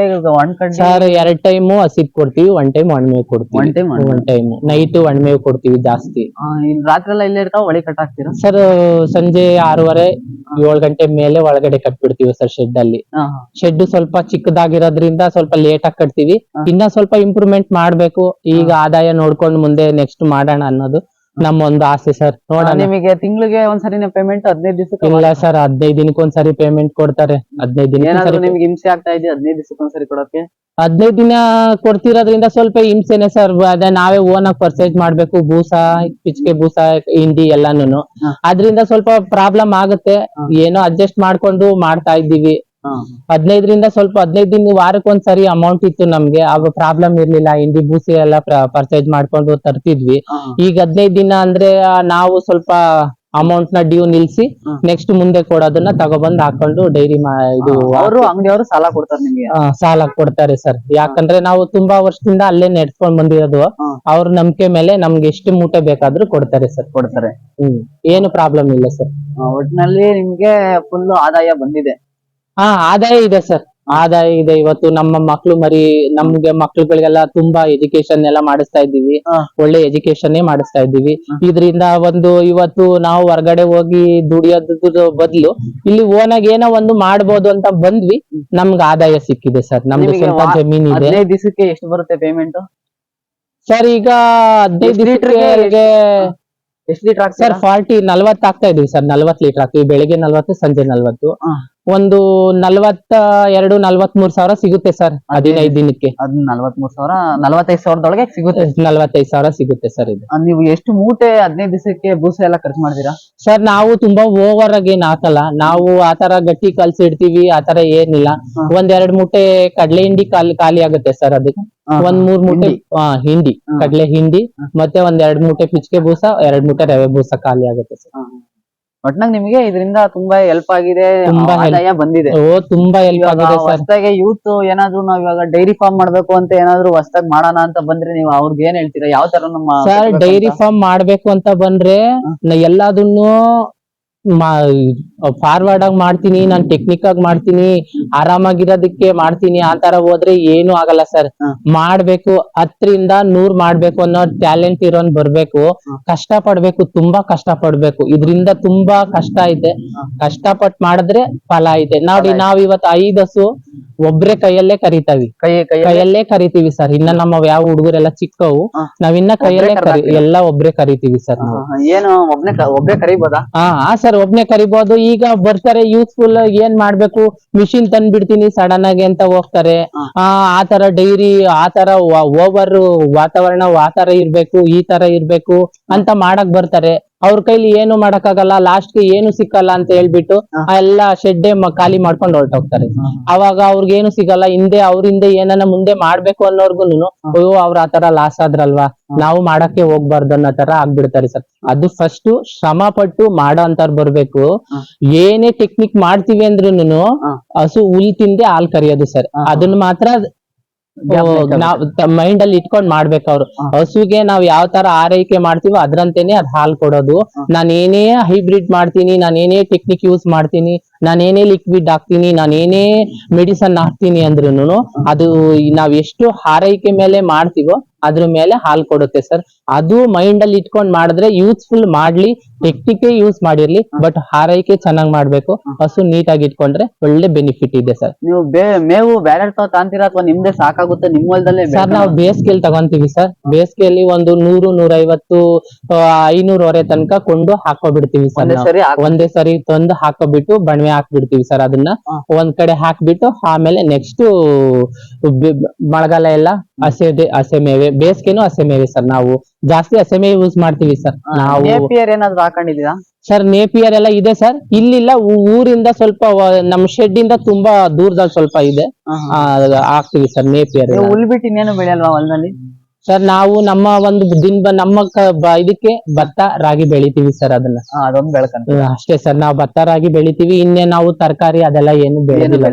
ಸರ್ ಎರಡ್ ಟೈಮ್ ಹಸಿದ್ ಕೊಡ್ತೀವಿ ಒನ್ ಟೈಮ್ ಒಣಮೇವ್ ಕೊಡ್ತೀವಿ. time ಒಣಮೇವು. One time. ನೈಟ್ ಒಣಮೇವ್ ಕೊಡ್ತೀವಿ ಜಾಸ್ತಿ. ಆ, ಇನ್ ರಾತ್ರಿ ಎಲ್ಲ ಇಲ್ಲೇ ಇರ್ತಾವ ಕಟ್ ಹಾಕ್ತೀರಾ? ಸರ್ ಸಂಜೆ ಆರೂವರೆ ಏಳು ಗಂಟೆ ಮೇಲೆ ಒಳಗಡೆ ಕಟ್ಬಿಡ್ತೀವಿ ಸರ್ ಶೆಡ್ ಅಲ್ಲಿ. ಹಾ, ಶೆಡ್ ಸ್ವಲ್ಪ ಚಿಕ್ಕದಾಗಿರೋದ್ರಿಂದ ಸ್ವಲ್ಪ ಲೇಟ್ ಆಗಿ ಕಟ್ತೀವಿ. ಹ. ಇನ್ನ ಸ್ವಲ್ಪ ಇಂಪ್ರೂವ್ಮೆಂಟ್ ಮಾಡ್ಬೇಕು. ಈಗ ಆದಾಯ ನೋಡ್ಕೊಂಡು ಮುಂದೆ ನೆಕ್ಸ್ಟ್ ಮಾಡೋಣ ಅನ್ನೋದು ನಮ್ಮ ಒಂದು ಆಸೆ ಸರ್. ನೋಡೋಣ ನಿಮಗೆ ತಿಂಗಳಿಗೆ ಒಂದ್ಸರಿ ಪೇಮೆಂಟ್ ಹದಿನೈದು ದಿವಸ ಇಲ್ಲ ಸರ್ ಹದಿನೈದು ದಿನಕ್ಕೆ ಒಂದ್ಸರಿ ಪೇಮೆಂಟ್ ಕೊಡ್ತಾರೆ ಹದಿನೈದು ದಿನ ನಿಮ್ಗೆ ಹಿಂಸೆ ಆಗ್ತಾ ಇದೆ ಹದಿನೈದು ದಿವಸಕ್ಕೆ ಒಂದ್ಸರಿ ಕೊಡೋಕೆ ಹದಿನೈದು ದಿನ ಕೊಡ್ತಿರೋದ್ರಿಂದ ಸ್ವಲ್ಪ ಹಿಂಸೆನೆ ಸರ್ ಅದೇ ನಾವೇ ಓನ್ ಆಗಿ ಪರ್ಚೇಸ್ ಮಾಡ್ಬೇಕು ಬೂಸ ಪಿಚ್ಕೆ ಬೂಸ ಹಿಂಡಿ ಎಲ್ಲಾನು. ಅದ್ರಿಂದ ಸ್ವಲ್ಪ ಪ್ರಾಬ್ಲಮ್ ಆಗುತ್ತೆ. ಏನೋ ಅಡ್ಜಸ್ಟ್ ಮಾಡ್ಕೊಂಡು ಮಾಡ್ತಾ ಇದ್ದೀವಿ. ಹದಿನೈದರಿಂದ ಸ್ವಲ್ಪ ಹದಿನೈದು ದಿನ ವಾರಕ್ಕೆ ವಾರಕ್ಕೊಂದ್ಸರಿ ಅಮೌಂಟ್ ಇತ್ತು ನಮ್ಗೆ. ಆಗ ಪ್ರಾಬ್ಲಮ್ ಇರ್ಲಿಲ್ಲ. ಹಿಂಡಿ ಬೂಸಿ ಎಲ್ಲ ಪರ್ಚೇಸ್ ಮಾಡ್ಕೊಂಡು ತರ್ತಿದ್ವಿ. ಈಗ ಹದಿನೈದು ದಿನ ಅಂದ್ರೆ ನಾವು ಸ್ವಲ್ಪ ಅಮೌಂಟ್ನ ಡ್ಯೂ ನಿಲ್ಸಿ ನೆಕ್ಸ್ಟ್ ಮುಂದೆ ಕೊಡೋದನ್ನ ತಗೊಬಂದ್ ಹಾಕೊಂಡು ಡೈರಿ ಇದು ಅವರು ಅಂಗಡಿಯವರು ಸಾಲ ಕೊಡ್ತಾರೆ ನಿಮ್ಗೆ? ಸಾಲ ಕೊಡ್ತಾರೆ ಸರ್. ಯಾಕಂದ್ರೆ ನಾವು ತುಂಬಾ ವರ್ಷದಿಂದ ಅಲ್ಲೇ ನೆಡ್ಸ್ಕೊಂಡ್ ಬಂದಿರೋದು. ಅವ್ರ ನಂಬಿಕೆ ಮೇಲೆ ನಮ್ಗೆ ಎಷ್ಟು ಮೂಟೆ ಬೇಕಾದ್ರೂ ಕೊಡ್ತಾರೆ ಸರ್. ಕೊಡ್ತಾರೆ. ಹ್ಮ್. ಏನು ಪ್ರಾಬ್ಲಮ್ ಇಲ್ಲ ಸರ್. ಒಟ್ನಲ್ಲಿ ನಿಮ್ಗೆ ಫುಲ್ ಆದಾಯ ಬಂದಿದೆ. ಹಾ ಆದಾಯ ಇದೆ ಸರ್ ಆದಾಯ ಇದೆ. ಇವತ್ತು ನಮ್ಮ ಮಕ್ಳು ಮರಿ ನಮ್ಗೆ ಮಕ್ಳುಗಳಿಗೆಲ್ಲ ತುಂಬಾ ಎಜುಕೇಶನ್ ಎಲ್ಲ ಮಾಡಿಸ್ತಾ ಇದ್ದೀವಿ. ಹಾ. ಒಳ್ಳೆ ಎಜುಕೇಶನ್ ಮಾಡಿಸ್ತಾ ಇದ್ದೀವಿ. ಇದರಿಂದ ಒಂದು ಇವತ್ತು ನಾವು ಹೊರಗಡೆ ಹೋಗಿ ದುಡಿಯೋದ್ರ ಬದಲು ಇಲ್ಲಿ ಓನಾಗ ಏನೋ ಒಂದು ಮಾಡ್ಬೋದು ಅಂತ ಬಂದ್ವಿ. ನಮ್ಗೆ ಆದಾಯ ಸಿಕ್ಕಿದೆ ಸರ್ ನಮ್ದು ನಿಮಗೆ ಸ್ವಲ್ಪ ವಾ- ಜಮೀನ್ ಇದೆ. ಹದಿನೈದು ದಿವಸಕ್ಕೆ ಎಷ್ಟು ಬರುತ್ತೆ ಪೇಮೆಂಟ್ ಸರ್ ಈಗ ಹದಿನೈದು ಎಷ್ಟ್ ಲೀಟ್ರಿಗೆ ಲೀಟರ್ಗೆ ಎಷ್ಟು ಲೀಟರ್ ಸರ್ ಹಾಕ್ತೀರಾ ಫಾರ್ಟಿ ನಲ್ವತ್ತು ಆಗ್ತಾ ಇದೀವಿ ಸರ್ ನಲ್ವತ್ತು ಲೀಟರ್ ಹಾಕ್ತೀವಿ ಬೆಳಿಗ್ಗೆ ನಲ್ವತ್ತು ಸಂಜೆ ನಲ್ವತ್ತು. ಹಾ. ಒಂದು ನಲ್ವತ್ತ ಎರಡು ನಲ್ವತ್ ಮೂರ್ ಸಾವಿರ ಸಿಗುತ್ತೆ ಸರ್ ಹದಿನೈದು ದಿನಕ್ಕೆ. ಅದ್ ನಲ್ವತ್ಮೂರ್ ಸಾವಿರ ನಲ್ವತ್ತೈದು ಸಾವಿರದೊಳಗೆ ಸಿಗುತ್ತೆ. ನಲ್ವತ್ತೈದು ಸಾವಿರ ಸಿಗುತ್ತೆ ಸರ್ ಇದು. ನೀವು ಎಷ್ಟು ಮೂಟೆ ಹದಿನೈದು ದಿವಸಕ್ಕೆ ಬೂಸ ಎಲ್ಲ ಖರ್ಚು ಮಾಡ್ತೀರಾ? ಸರ್ ನಾವು ತುಂಬಾ ಓವರ್ ಆಗಿ ಏನ್ ಹಾಕಲ್ಲ ನಾವು ಆತರ ಗಟ್ಟಿ ಕಲ್ಸಿ ಇಡ್ತೀವಿ ಆತರ ಏನಿಲ್ಲ. ಒಂದೆರಡು ಒಂದ್ ಎರಡ್ ಮೂಟೆ ಕಡ್ಲೆ ಹಿಂಡಿ ಖಾಲಿ ಖಾಲಿ ಆಗುತ್ತೆ ಸರ್ ಅದಕ್ಕೆ. ಒಂದ್ ಮೂರ್ ಮೂಟೆ ಹಿಂಡಿ. ಆ, ಹಿಂಡಿ ಕಡ್ಲೆ ಹಿಂಡಿ ಮತ್ತೆ ಒಂದ್ ಎರಡ್ ಮೂಟೆ ಪಿಚ್ಕೆ ಬೂಸ ಎರಡ್ ಮೂಟೆ ರವೆ ಬೂಸ ಖಾಲಿ ಆಗುತ್ತೆ ಸರ್. ಒಟ್ನಾಗ್ ನಿಮಗೆ ಇದರಿಂದ ತುಂಬಾ ಹೆಲ್ಪ್ ಆಗಿದೆ ತುಂಬಾ. ಆದಾಯ ಬಂದಿದೆ. ಓ ತುಂಬಾ ಹೆಲ್ಪ್ ಆಗಿದೆ ಸರ್. ಹೊಸದಾಗಿ ಯೂತ್ ಏನಾದ್ರು ನಾವ್ ಇವಾಗ ಡೈರಿ ಫಾರ್ಮ್ ಮಾಡ್ಬೇಕು ಅಂತ ಏನಾದ್ರು ಹೊಸದಾಗಿ ಮಾಡೋಣ ಅಂತ ಬಂದ್ರೆ ನೀವು ಅವ್ರಿಗೆ ಏನ್ ಹೇಳ್ತೀರಾ? ಯಾವ ತರ ನಮ್ಮ ಸರ್ ಡೈರಿ ಫಾರ್ಮ್ ಮಾಡ್ಬೇಕು ಅಂತ ಬಂದ್ರೆ ಎಲ್ಲದನ್ನು ಫಾರ್ವರ್ಡ್ ಆಗಿ ಮಾಡ್ತೀನಿ ನಾನ್ ಟೆಕ್ನಿಕ್ ಆಗಿ ಮಾಡ್ತೀನಿ ಆರಾಮಾಗಿರೋದಕ್ಕೆ ಮಾಡ್ತೀನಿ ಆ ತರ ಹೋದ್ರೆ ಏನು ಆಗಲ್ಲ ಸರ್. ಮಾಡ್ಬೇಕು ಹತ್ತರಿಂದ ನೂರ್ ಮಾಡ್ಬೇಕು ಅನ್ನೋ ಟ್ಯಾಲೆಂಟ್ ಇರೋನ್ ಬರ್ಬೇಕು. ಕಷ್ಟ ಪಡ್ಬೇಕು ತುಂಬಾ ಕಷ್ಟ ಪಡ್ಬೇಕು ಇದ್ರಿಂದ ತುಂಬಾ ಕಷ್ಟ ಇದೆ ಕಷ್ಟ ಕಷ್ಟಪಟ್ ಮಾಡಿದ್ರೆ ಫಲ ಐತೆ. ನೋಡಿ ನಾವ್ ಇವತ್ತು ಐದ್ ಹಸು ಒಬ್ರೇ ಕೈಯಲ್ಲೇ ಕರಿತಾವಿ. ಕೈಯಲ್ಲೇ? ಕರಿತೀವಿ ಸರ್ ಇನ್ನ ನಮ್ಮ ಯಾವ ಹುಡುಗರೆಲ್ಲ ಚಿಕ್ಕವು. ನಾವಿನ್ನ ಕೈಯಲ್ಲೇ ಕರಿ? ಎಲ್ಲ ಒಬ್ರೇ ಕರಿತೀವಿ ಸರ್ ನಾವು. ಏನು ಒಬ್ನೇ ಒಬ್ನೇ ಕರಿಬೋದಾ? ಹಾ ಹಾ ಸರ್ ಒಬ್ನೇ ಕರಿಬಹುದು ಈಗ ಬರ್ತಾರೆ ಯೂಸ್ಫುಲ್ ಏನ್ ಮಾಡ್ಬೇಕು? ಮಿಷಿನ್ ತಂದ್ ಬಿಡ್ತೀನಿ ಸಡನ್ ಆಗಿ ಅಂತ ಹೋಗ್ತಾರೆ. ಆ ಆತರ ಡೈರಿ ಆತರ ಓವರ್ ವಾತಾವರಣ ಆತರ ಇರ್ಬೇಕು ಈ ತರ ಇರ್ಬೇಕು ಅಂತ ಮಾಡಕ್ ಬರ್ತಾರೆ. ಅವ್ರ ಕೈಲಿ ಏನು ಮಾಡಕ್ಕಾಗಲ್ಲ ಲಾಸ್ಟ್ಗೆ ಏನು ಸಿಕ್ಕಲ್ಲ ಅಂತ ಹೇಳ್ಬಿಟ್ಟು. ಆ ಎಲ್ಲ ಶೆಡ್ಡೆ ಖಾಲಿ ಮಾಡ್ಕೊಂಡು ಹೊರಟೋಗ್ತಾರೆ. ಅವಾಗ ಅವ್ರಿಗೆ ಏನು ಸಿಗಲ್ಲ ಹಿಂದೆ ಅವ್ರಿಂದ ಏನನ್ನ ಮುಂದೆ ಮಾಡ್ಬೇಕು ಅನ್ನೋರ್ಗುನು ಅಯ್ಯೋ ಅವ್ರ ಆತರ ಲಾಸ್ ಆದ್ರಲ್ವಾ? ನಾವು ಮಾಡಕ್ಕೆ ಹೋಗ್ಬಾರ್ದು ಅನ್ನೋ ತರ ಆಗ್ಬಿಡ್ತಾರೆ ಸರ್. ಅದು ಫಸ್ಟ್ ಶ್ರಮ ಪಟ್ಟು ಮಾಡೋ ಅಂತವ್ರು ಬರ್ಬೇಕು ಏನೇ ಟೆಕ್ನಿಕ್ ಮಾಡ್ತೀವಿ ಅಂದ್ರೂನು. ಹಸು ಹುಲ್ ತಿಂದೆ ಹಾಲ್ ಕರಿಯೋದು ಸರ್. ಅದನ್ನ ಮಾತ್ರ ನಾವ್ ಮೈಂಡ್ ಅಲ್ಲಿ ಇಟ್ಕೊಂಡ್ ಮಾಡ್ಬೇಕು ಅವ್ರು. ಹಸುಗೆ ನಾವ್ ಯಾವ ತರ ಆರೈಕೆ ಮಾಡ್ತೀವೋ ಅದ್ರಂತೆನೆ ಅದ್ ಹಾಲ್ ಕೊಡೋದು. ನಾನ್ ಏನೇ ಹೈಬ್ರಿಡ್ ಮಾಡ್ತೀನಿ ನಾನ್ ಏನೇ ಟೆಕ್ನಿಕ್ ಯೂಸ್ ಮಾಡ್ತೀನಿ ನಾನ್ ಏನೇ ಲಿಕ್ವಿಡ್ ಹಾಕ್ತೀನಿ ನಾನ್ ಏನೇ ಮೆಡಿಸನ್ ಹಾಕ್ತೀನಿ ಅಂದ್ರೂನು ಅದು ನಾವ್ ಎಷ್ಟು ಆರೈಕೆ ಮೇಲೆ ಮಾಡ್ತೀವೋ ಅದ್ರ ಮೇಲೆ ಹಾಲ್ ಕೊಡುತ್ತೆ ಸರ್ ಅದು ಮೈಂಡ್ ಅಲ್ಲಿ ಇಟ್ಕೊಂಡ್ ಮಾಡಿದ್ರೆ ಯೂಸ್ಫುಲ್ ಮಾಡ್ಲಿ ಟೆಕ್ನಿಕ್ ಯೂಸ್ ಮಾಡಿರ್ಲಿ ಬಟ್ ಹಾರೈಕೆ ಚೆನ್ನಾಗ್ ಮಾಡ್ಬೇಕು. ಹಸು ನೀಟಾಗಿ ಇಟ್ಕೊಂಡ್ರೆ ಒಳ್ಳೆ ಬೆನಿಫಿಟ್ ಇದೆ ಸರ್ ನೀವು ಮೇವು ಬೇರೆ ತಾಂತೀರಾ ಅಥವಾ ನಿಮ್ದೆ ಸಾಕಾಗುತ್ತೆ ನಿಮ್ ಹೊಲದಲ್ಲೇ ಸರ್ ನಾವು ಬೇಸಿಗೆಯಲ್ಲಿ ತಗೊಂತೀವಿ ಸರ್ ಬೇಸಿಗೆಯಲ್ಲಿ ಒಂದು ನೂರು ನೂರೈವತ್ತು ಐನೂರವರೆ ತನಕ ಕೊಂಡು ಹಾಕೋಬಿಡ್ತೀವಿ ಸರ್ ಒಂದೇ ಸರಿ ಹಾಕ್- ಒಂದೇ ಸರಿ ತಂದು ಹಾಕೋಬಿಟ್ಟು ಬಣವೆ ಹಾಕ್ಬಿಡ್ತೀವಿ ಸರ್ ಅದನ್ನ. ಒಂದ್ ಕಡೆ ಹಾಕ್ಬಿಟ್ಟು ಆಮೇಲೆ ನೆಕ್ಸ್ಟ್ ಮಳೆಗಾಲ ಎಲ್ಲ ಹಸೆ ಹಸೆ ಮೇವೆ ಬೇಸಿಗೆನು ಹಸೆ ಇದೆ ಸರ್. ನಾವು ಜಾಸ್ತಿ ಅಸೆಮೆ ಯೂಸ್ ಮಾಡ್ತೀವಿ ಸರ್. ನಾವು ನೇಪಿಯರ್ ಏನಾದ್ರು ಹಾಕೊಂಡಿದೀರಾ ಸರ್ ನೇಪಿಯರ್ ಎಲ್ಲ ಇದೆ ಸರ್. ಇಲ್ಲಿಲ್ಲ ಊರಿಂದ ಸ್ವಲ್ಪ ನಮ್ ಶೆಡ್ ಇಂದ ತುಂಬಾ ದೂರದಲ್ಲಿ ಸ್ವಲ್ಪ ಇದೆ. ಹಾಕ್ತಿವಿ ಸರ್ ನೇಪಿಯರ್ ಬಿಟ್ಟು ಇನ್ನೇನು ಬೆಳೆಯಲ್ವಾ ಹೊಲದಲ್ಲಿ? ಸರ್ ನಾವು ನಮ್ಮ ಒಂದು ದಿನ ನಮ್ಮ ಇದಕ್ಕೆ ಭತ್ತ ರಾಗಿ ಬೆಳಿತೀವಿ ಸರ್ ಅದನ್ನ. ಅದೊಂದು ಅಷ್ಟೇ ಸರ್ ನಾವು ಭತ್ತ ರಾಗಿ ಬೆಳಿತೀವಿ. ಇನ್ನೇ ನಾವು ತರಕಾರಿ ಅದೆಲ್ಲ ಏನು ಬೆಳೆದಿಲ್ಲ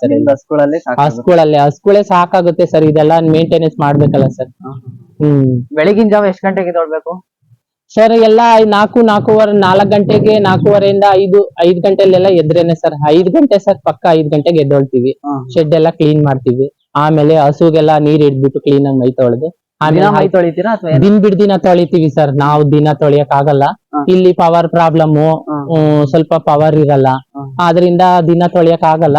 ಸರ್ ಹಸುಗಳಲ್ಲಿ ಸಾಕಾಗುತ್ತೆ. ಹಸ್ಗಳಲ್ಲೇ ಹಸ್ಗಳೇ ಸಾಕಾಗುತ್ತೆ ಸರ್ ಇದೆಲ್ಲ ಮೇಂಟೆನೆನ್ಸ್ ಮಾಡ್ಬೇಕಲ್ಲ ಸರ್. ಹ್ಮ್ ಬೆಳಗಿನ ಜಾವ ಎಷ್ಟ್ ಗಂಟೆಗೆ ತೊಳ್ಬೇಕು ಸರ್ ಎಲ್ಲ ನಾಲ್ಕು ನಾಲ್ಕೂವರೆ ನಾಲ್ಕು ಗಂಟೆಗೆ ನಾಲ್ಕೂವರೆಯಿಂದ ಐದು ಐದು ಗಂಟೆಲೆಲ್ಲ ಎದ್ರೇನೆ ಸರ್ ಐದು ಗಂಟೆ ಸರ್ ಪಕ್ಕ ಐದು ಗಂಟೆಗೆ ಎದ್ದೊಳ್ತೀವಿ. ಶೆಡ್ ಎಲ್ಲ ಕ್ಲೀನ್ ಮಾಡ್ತೀವಿ. ಆಮೇಲೆ ಹಸುಗೆಲ್ಲ ನೀರ್ ಇಡ್ಬಿಟ್ಟು ಕ್ಲೀನ್ ಆಗಿ ಮೈ ತೊಳೆದು. ದಿನ ಮೈ ಆಮೇಲೆ ತೊಳಿತೀರಾ ಅಥವಾ ದಿನ ಬಿಡ್ ದಿನ ತೊಳಿತೀವಿ ಸರ್. ನಾವು ದಿನ ತೊಳಿಯಕ್ ಆಗಲ್ಲ ಇಲ್ಲಿ ಪವರ್ ಪ್ರಾಬ್ಲಮ್ ಸ್ವಲ್ಪ ಪವರ್ ಇರಲ್ಲ. ಆದ್ರಿಂದ ದಿನ ತೊಳಿಯಕ್ ಆಗಲ್ಲ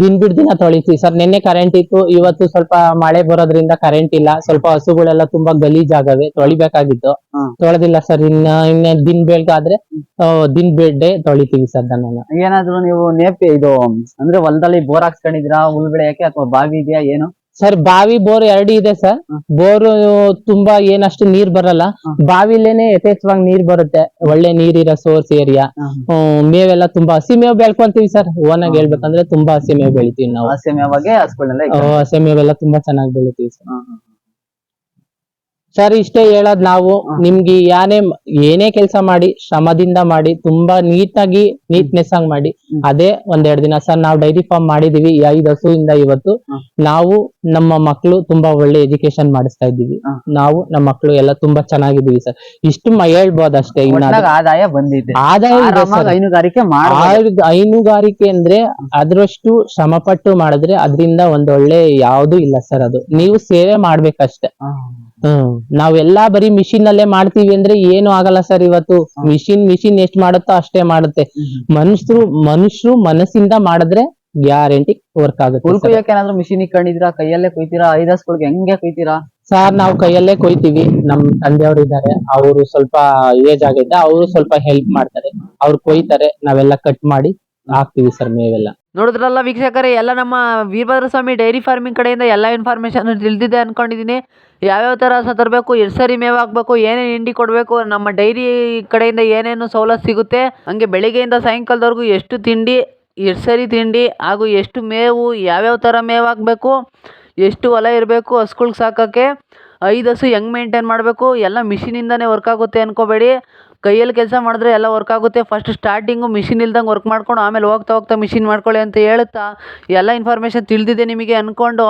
ದಿನ ಬಿಡ್ ದಿನ ತೊಳಿತೀವಿ ಸರ್. ನಿನ್ನೆ ಕರೆಂಟ್ ಇತ್ತು ಇವತ್ತು ಸ್ವಲ್ಪ ಮಳೆ ಬರೋದ್ರಿಂದ ಕರೆಂಟ್ ಇಲ್ಲ. ಸ್ವಲ್ಪ ಹಸುಗಳೆಲ್ಲ ತುಂಬಾ ಗಲೀಜ್ ಆಗವೆ ತೊಳಿಬೇಕಾಗಿತ್ತು. ತೊಳೆದಿಲ್ಲ ಸರ್. ಇನ್ನ ಇನ್ನ ದಿನ ಬೆಳಗಾದ್ರೆ ದಿನ ಬೆಡ್ಡೆ ತೊಳಿತೀವಿ ಸರ್ ನನ್ನ ಏನಾದ್ರು ನೀವು ನೇಪಿ ಇದು ಅಂದ್ರೆ ಹೊಲದಲ್ಲಿ ಬೋರ್ ಹಾಕ್ಸ್ಕೊಂಡಿದ್ರಾ ಹುಲ್ ಬೆಳೆಯಕ್ಕೆ ಅಥವಾ ಬಾವಿ ಇದೆಯಾ ಏನು? ಸರ್ ಬಾವಿ ಬೋರ್ ಎರಡು ಇದೆ ಸರ್ ಬೋರ್ ತುಂಬಾ ಏನಷ್ಟು ನೀರ್ ಬರಲ್ಲ. ಬಾವಿಲೇನೆ ಯಥೇಚ್ಛವಾಗಿ ನೀರ್ ಬರುತ್ತೆ. ಒಳ್ಳೆ ನೀರಿರೋ ಸೋರ್ಸ್ ಏರಿಯಾ. ಮೇವೆಲ್ಲ ತುಂಬಾ ಹಸಿ ಮೇವ್ ಬೆಳ್ಕೊಂತೀವಿ ಸರ್ ಓನಾಗಿ ಆಗಿ ಹೇಳ್ಬೇಕಂದ್ರೆ ತುಂಬಾ ಹಸಿ ಮೇವ್ ಬೆಳಿತೀವಿ ನಾವು. ಹಸಿ ಮೇವಾಗೆ ಎಲ್ಲ ಹಸಿ ಮೇವೆಲ್ಲ ತುಂಬಾ ಚೆನ್ನಾಗಿ ಬೆಳಿತೀವಿ ಸರ್. ಸರ್ ಇಷ್ಟೇ ಹೇಳೋದ್ ನಾವು. ನಿಮ್ಗೆ ಯಾನೇ ಏನೇ ಕೆಲಸ ಮಾಡಿ ಶ್ರಮದಿಂದ ಮಾಡಿ ತುಂಬಾ ನೀಟಾಗಿ ನೀಟ್ನೆಸ್ ಆಗಿ ಮಾಡಿ. ಅದೇ ಒಂದೆರಡು ದಿನ. ಸರ್ ನಾವು ಡೈರಿ ಫಾರ್ಮ್ ಮಾಡಿದೀವಿ ಐದು ಹಸುವಿಂದ ಇವತ್ತು. ನಾವು ನಮ್ಮ ಮಕ್ಕಳು ತುಂಬಾ ಒಳ್ಳೆ ಎಜುಕೇಶನ್ ಮಾಡಿಸ್ತಾ ಇದ್ದೀವಿ. ನಾವು ನಮ್ಮ ಮಕ್ಕಳು ಎಲ್ಲ ತುಂಬಾ ಚೆನ್ನಾಗಿದ್ದೀವಿ ಸರ್. ಇಷ್ಟು ಮೈ ಹೇಳ್ಬೋದು ಅಷ್ಟೇ ಆದಾಯ ಬಂದಿದೆ. ಆದಾಯ. ಹೈನುಗಾರಿಕೆ ಹೈನುಗಾರಿಕೆ ಅಂದ್ರೆ ಅದ್ರಷ್ಟು ಶ್ರಮಪಟ್ಟು ಮಾಡಿದ್ರೆ ಅದರಿಂದ ಒಂದೊಳ್ಳೆ ಯಾವ್ದು ಇಲ್ಲ ಸರ್ ಅದು. ನೀವು ಸೇವೆ ಮಾಡ್ಬೇಕಷ್ಟೇ. ನಾವೆಲ್ಲಾ ಬರೀ ಮಿಷಿನ್ ಅಲ್ಲೇ ಮಾಡ್ತೀವಿ ಅಂದ್ರೆ ಏನು ಆಗಲ್ಲ ಸರ್ ಇವತ್ತು. ಮಿಷಿನ್ ಮಿಷಿನ್ ಎಷ್ಟ್ ಮಾಡುತ್ತೋ ಅಷ್ಟೇ ಮಾಡುತ್ತೆ. ಮನುಷ್ಯರು ಮನುಷ್ಯರು ಮನಸ್ಸಿಂದ ಮಾಡಿದ್ರೆ ಗ್ಯಾರಂಟಿ ವರ್ಕ್ ಆಗುತ್ತೆ ಹುಲ್. ಕುಯ್ಯಕ್ಕೆ ಏನಾದ್ರು ಮಿಷಿನ್ ಕಂಡಿದ್ರಾ ಕೈಯಲ್ಲೇ ಕೊಯ್ತೀರಾ? ಐದಾಸ್ಗಳಿಗೆ ಹೆಂಗೆ ಕೊಯ್ತೀರಾ? ಸರ್ ನಾವು ಕೈಯಲ್ಲೇ ಕೊಯ್ತೀವಿ. ನಮ್ ತಂದೆಯವರು ಇದ್ದಾರೆ. ಅವರು ಸ್ವಲ್ಪ ಏಜ್ ಆಗಿದ್ದ ಅವರು ಸ್ವಲ್ಪ ಹೆಲ್ಪ್ ಮಾಡ್ತಾರೆ. ಅವ್ರು ಕೊಯ್ತಾರೆ. ನಾವೆಲ್ಲ ಕಟ್ ಮಾಡಿ ಹಾಕ್ತಿವಿ ಸರ್ ಮೇವೆಲ್ಲ. ನೋಡಿದ್ರಲ್ಲ ವೀಕ್ಷಕರೇ, ಎಲ್ಲ ನಮ್ಮ ವೀರಭದ್ರ ಸ್ವಾಮಿ ಡೈರಿ ಫಾರ್ಮಿಂಗ್ ಕಡೆಯಿಂದ ಎಲ್ಲ ಇನ್ಫಾರ್ಮೇಷನ್ ತಿಳಿದಿದೆ ಅಂದ್ಕೊಂಡಿದ್ದೀನಿ ಯಾವ್ಯಾವ ಥರ ಸತರಬೇಕು ತರಬೇಕು, ಎಷ್ಟು ಸರಿ ಮೇವು ಹಾಕಬೇಕು ಏನೇನು ಹಿಂಡಿ ಕೊಡಬೇಕು, ನಮ್ಮ ಡೈರಿ ಕಡೆಯಿಂದ ಏನೇನು ಸವಲತ್ತು ಸಿಗುತ್ತೆ, ಹಂಗೆ ಬೆಳಿಗ್ಗೆಯಿಂದ ಸಾಯಂಕಾಲದವರೆಗೂ ಎಷ್ಟು ತಿಂಡಿ, ಎಷ್ಟು ಸರಿ ತಿಂಡಿ, ಹಾಗೂ ಎಷ್ಟು ಮೇವು, ಯಾವ್ಯಾವ ಥರ ಮೇವು ಹಾಕಬೇಕು ಎಷ್ಟು ಹೊಲ ಇರಬೇಕು, ಹಸ್ಗಳ್ಗೆ ಸಾಕೋಕ್ಕೆ, ಐದು ಹಸು ಹೆಂಗೆ ಮೇಂಟೈನ್ ಮಾಡಬೇಕು, ಎಲ್ಲ ಮಿಷಿನಿಂದನೇ ವರ್ಕ್ ಆಗುತ್ತೆ ಅನ್ಕೋಬೇಡಿ. ಕೈಯಲ್ಲಿ ಕೆಲಸ ಮಾಡಿದ್ರೆ ಎಲ್ಲ ವರ್ಕ್ ಆಗುತ್ತೆ. ಫಸ್ಟ್ ಸ್ಟಾರ್ಟಿಂಗು ಮಿಷಿನ್ ಇಲ್ದಂಗೆ ವರ್ಕ್ ಮಾಡ್ಕೊಂಡು ಆಮೇಲೆ ಹೋಗ್ತಾ ಹೋಗ್ತಾ ಮಿಷಿನ್ ಮಾಡ್ಕೊಳ್ಳಿ ಅಂತ ಹೇಳುತ್ತಾ ಎಲ್ಲ ಇನ್ಫಾರ್ಮೇಷನ್ ತಿಳಿದಿದೆ ನಿಮಗೆ ಅಂದ್ಕೊಂಡು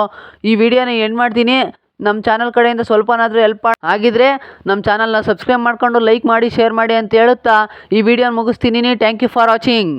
ಈ ವಿಡಿಯೋನ ಎಂಡ್ ಮಾಡ್ತೀನಿ. ನಮ್ಮ ಚಾನಲ್ ಕಡೆಯಿಂದ ಸ್ವಲ್ಪನಾದರೂ ಹೆಲ್ಪ್ ಆಗಿದ್ರೆ ನಮ್ಮ ಚಾನಲ್ನ ಸಬ್ಸ್ಕ್ರೈಬ್ ಮಾಡ್ಕೊಂಡು ಲೈಕ್ ಮಾಡಿ ಶೇರ್ ಮಾಡಿ ಅಂತ ಹೇಳುತ್ತಾ ಈ ವಿಡಿಯೋನ ಮುಗಿಸ್ತೀನಿ. Thank you for watching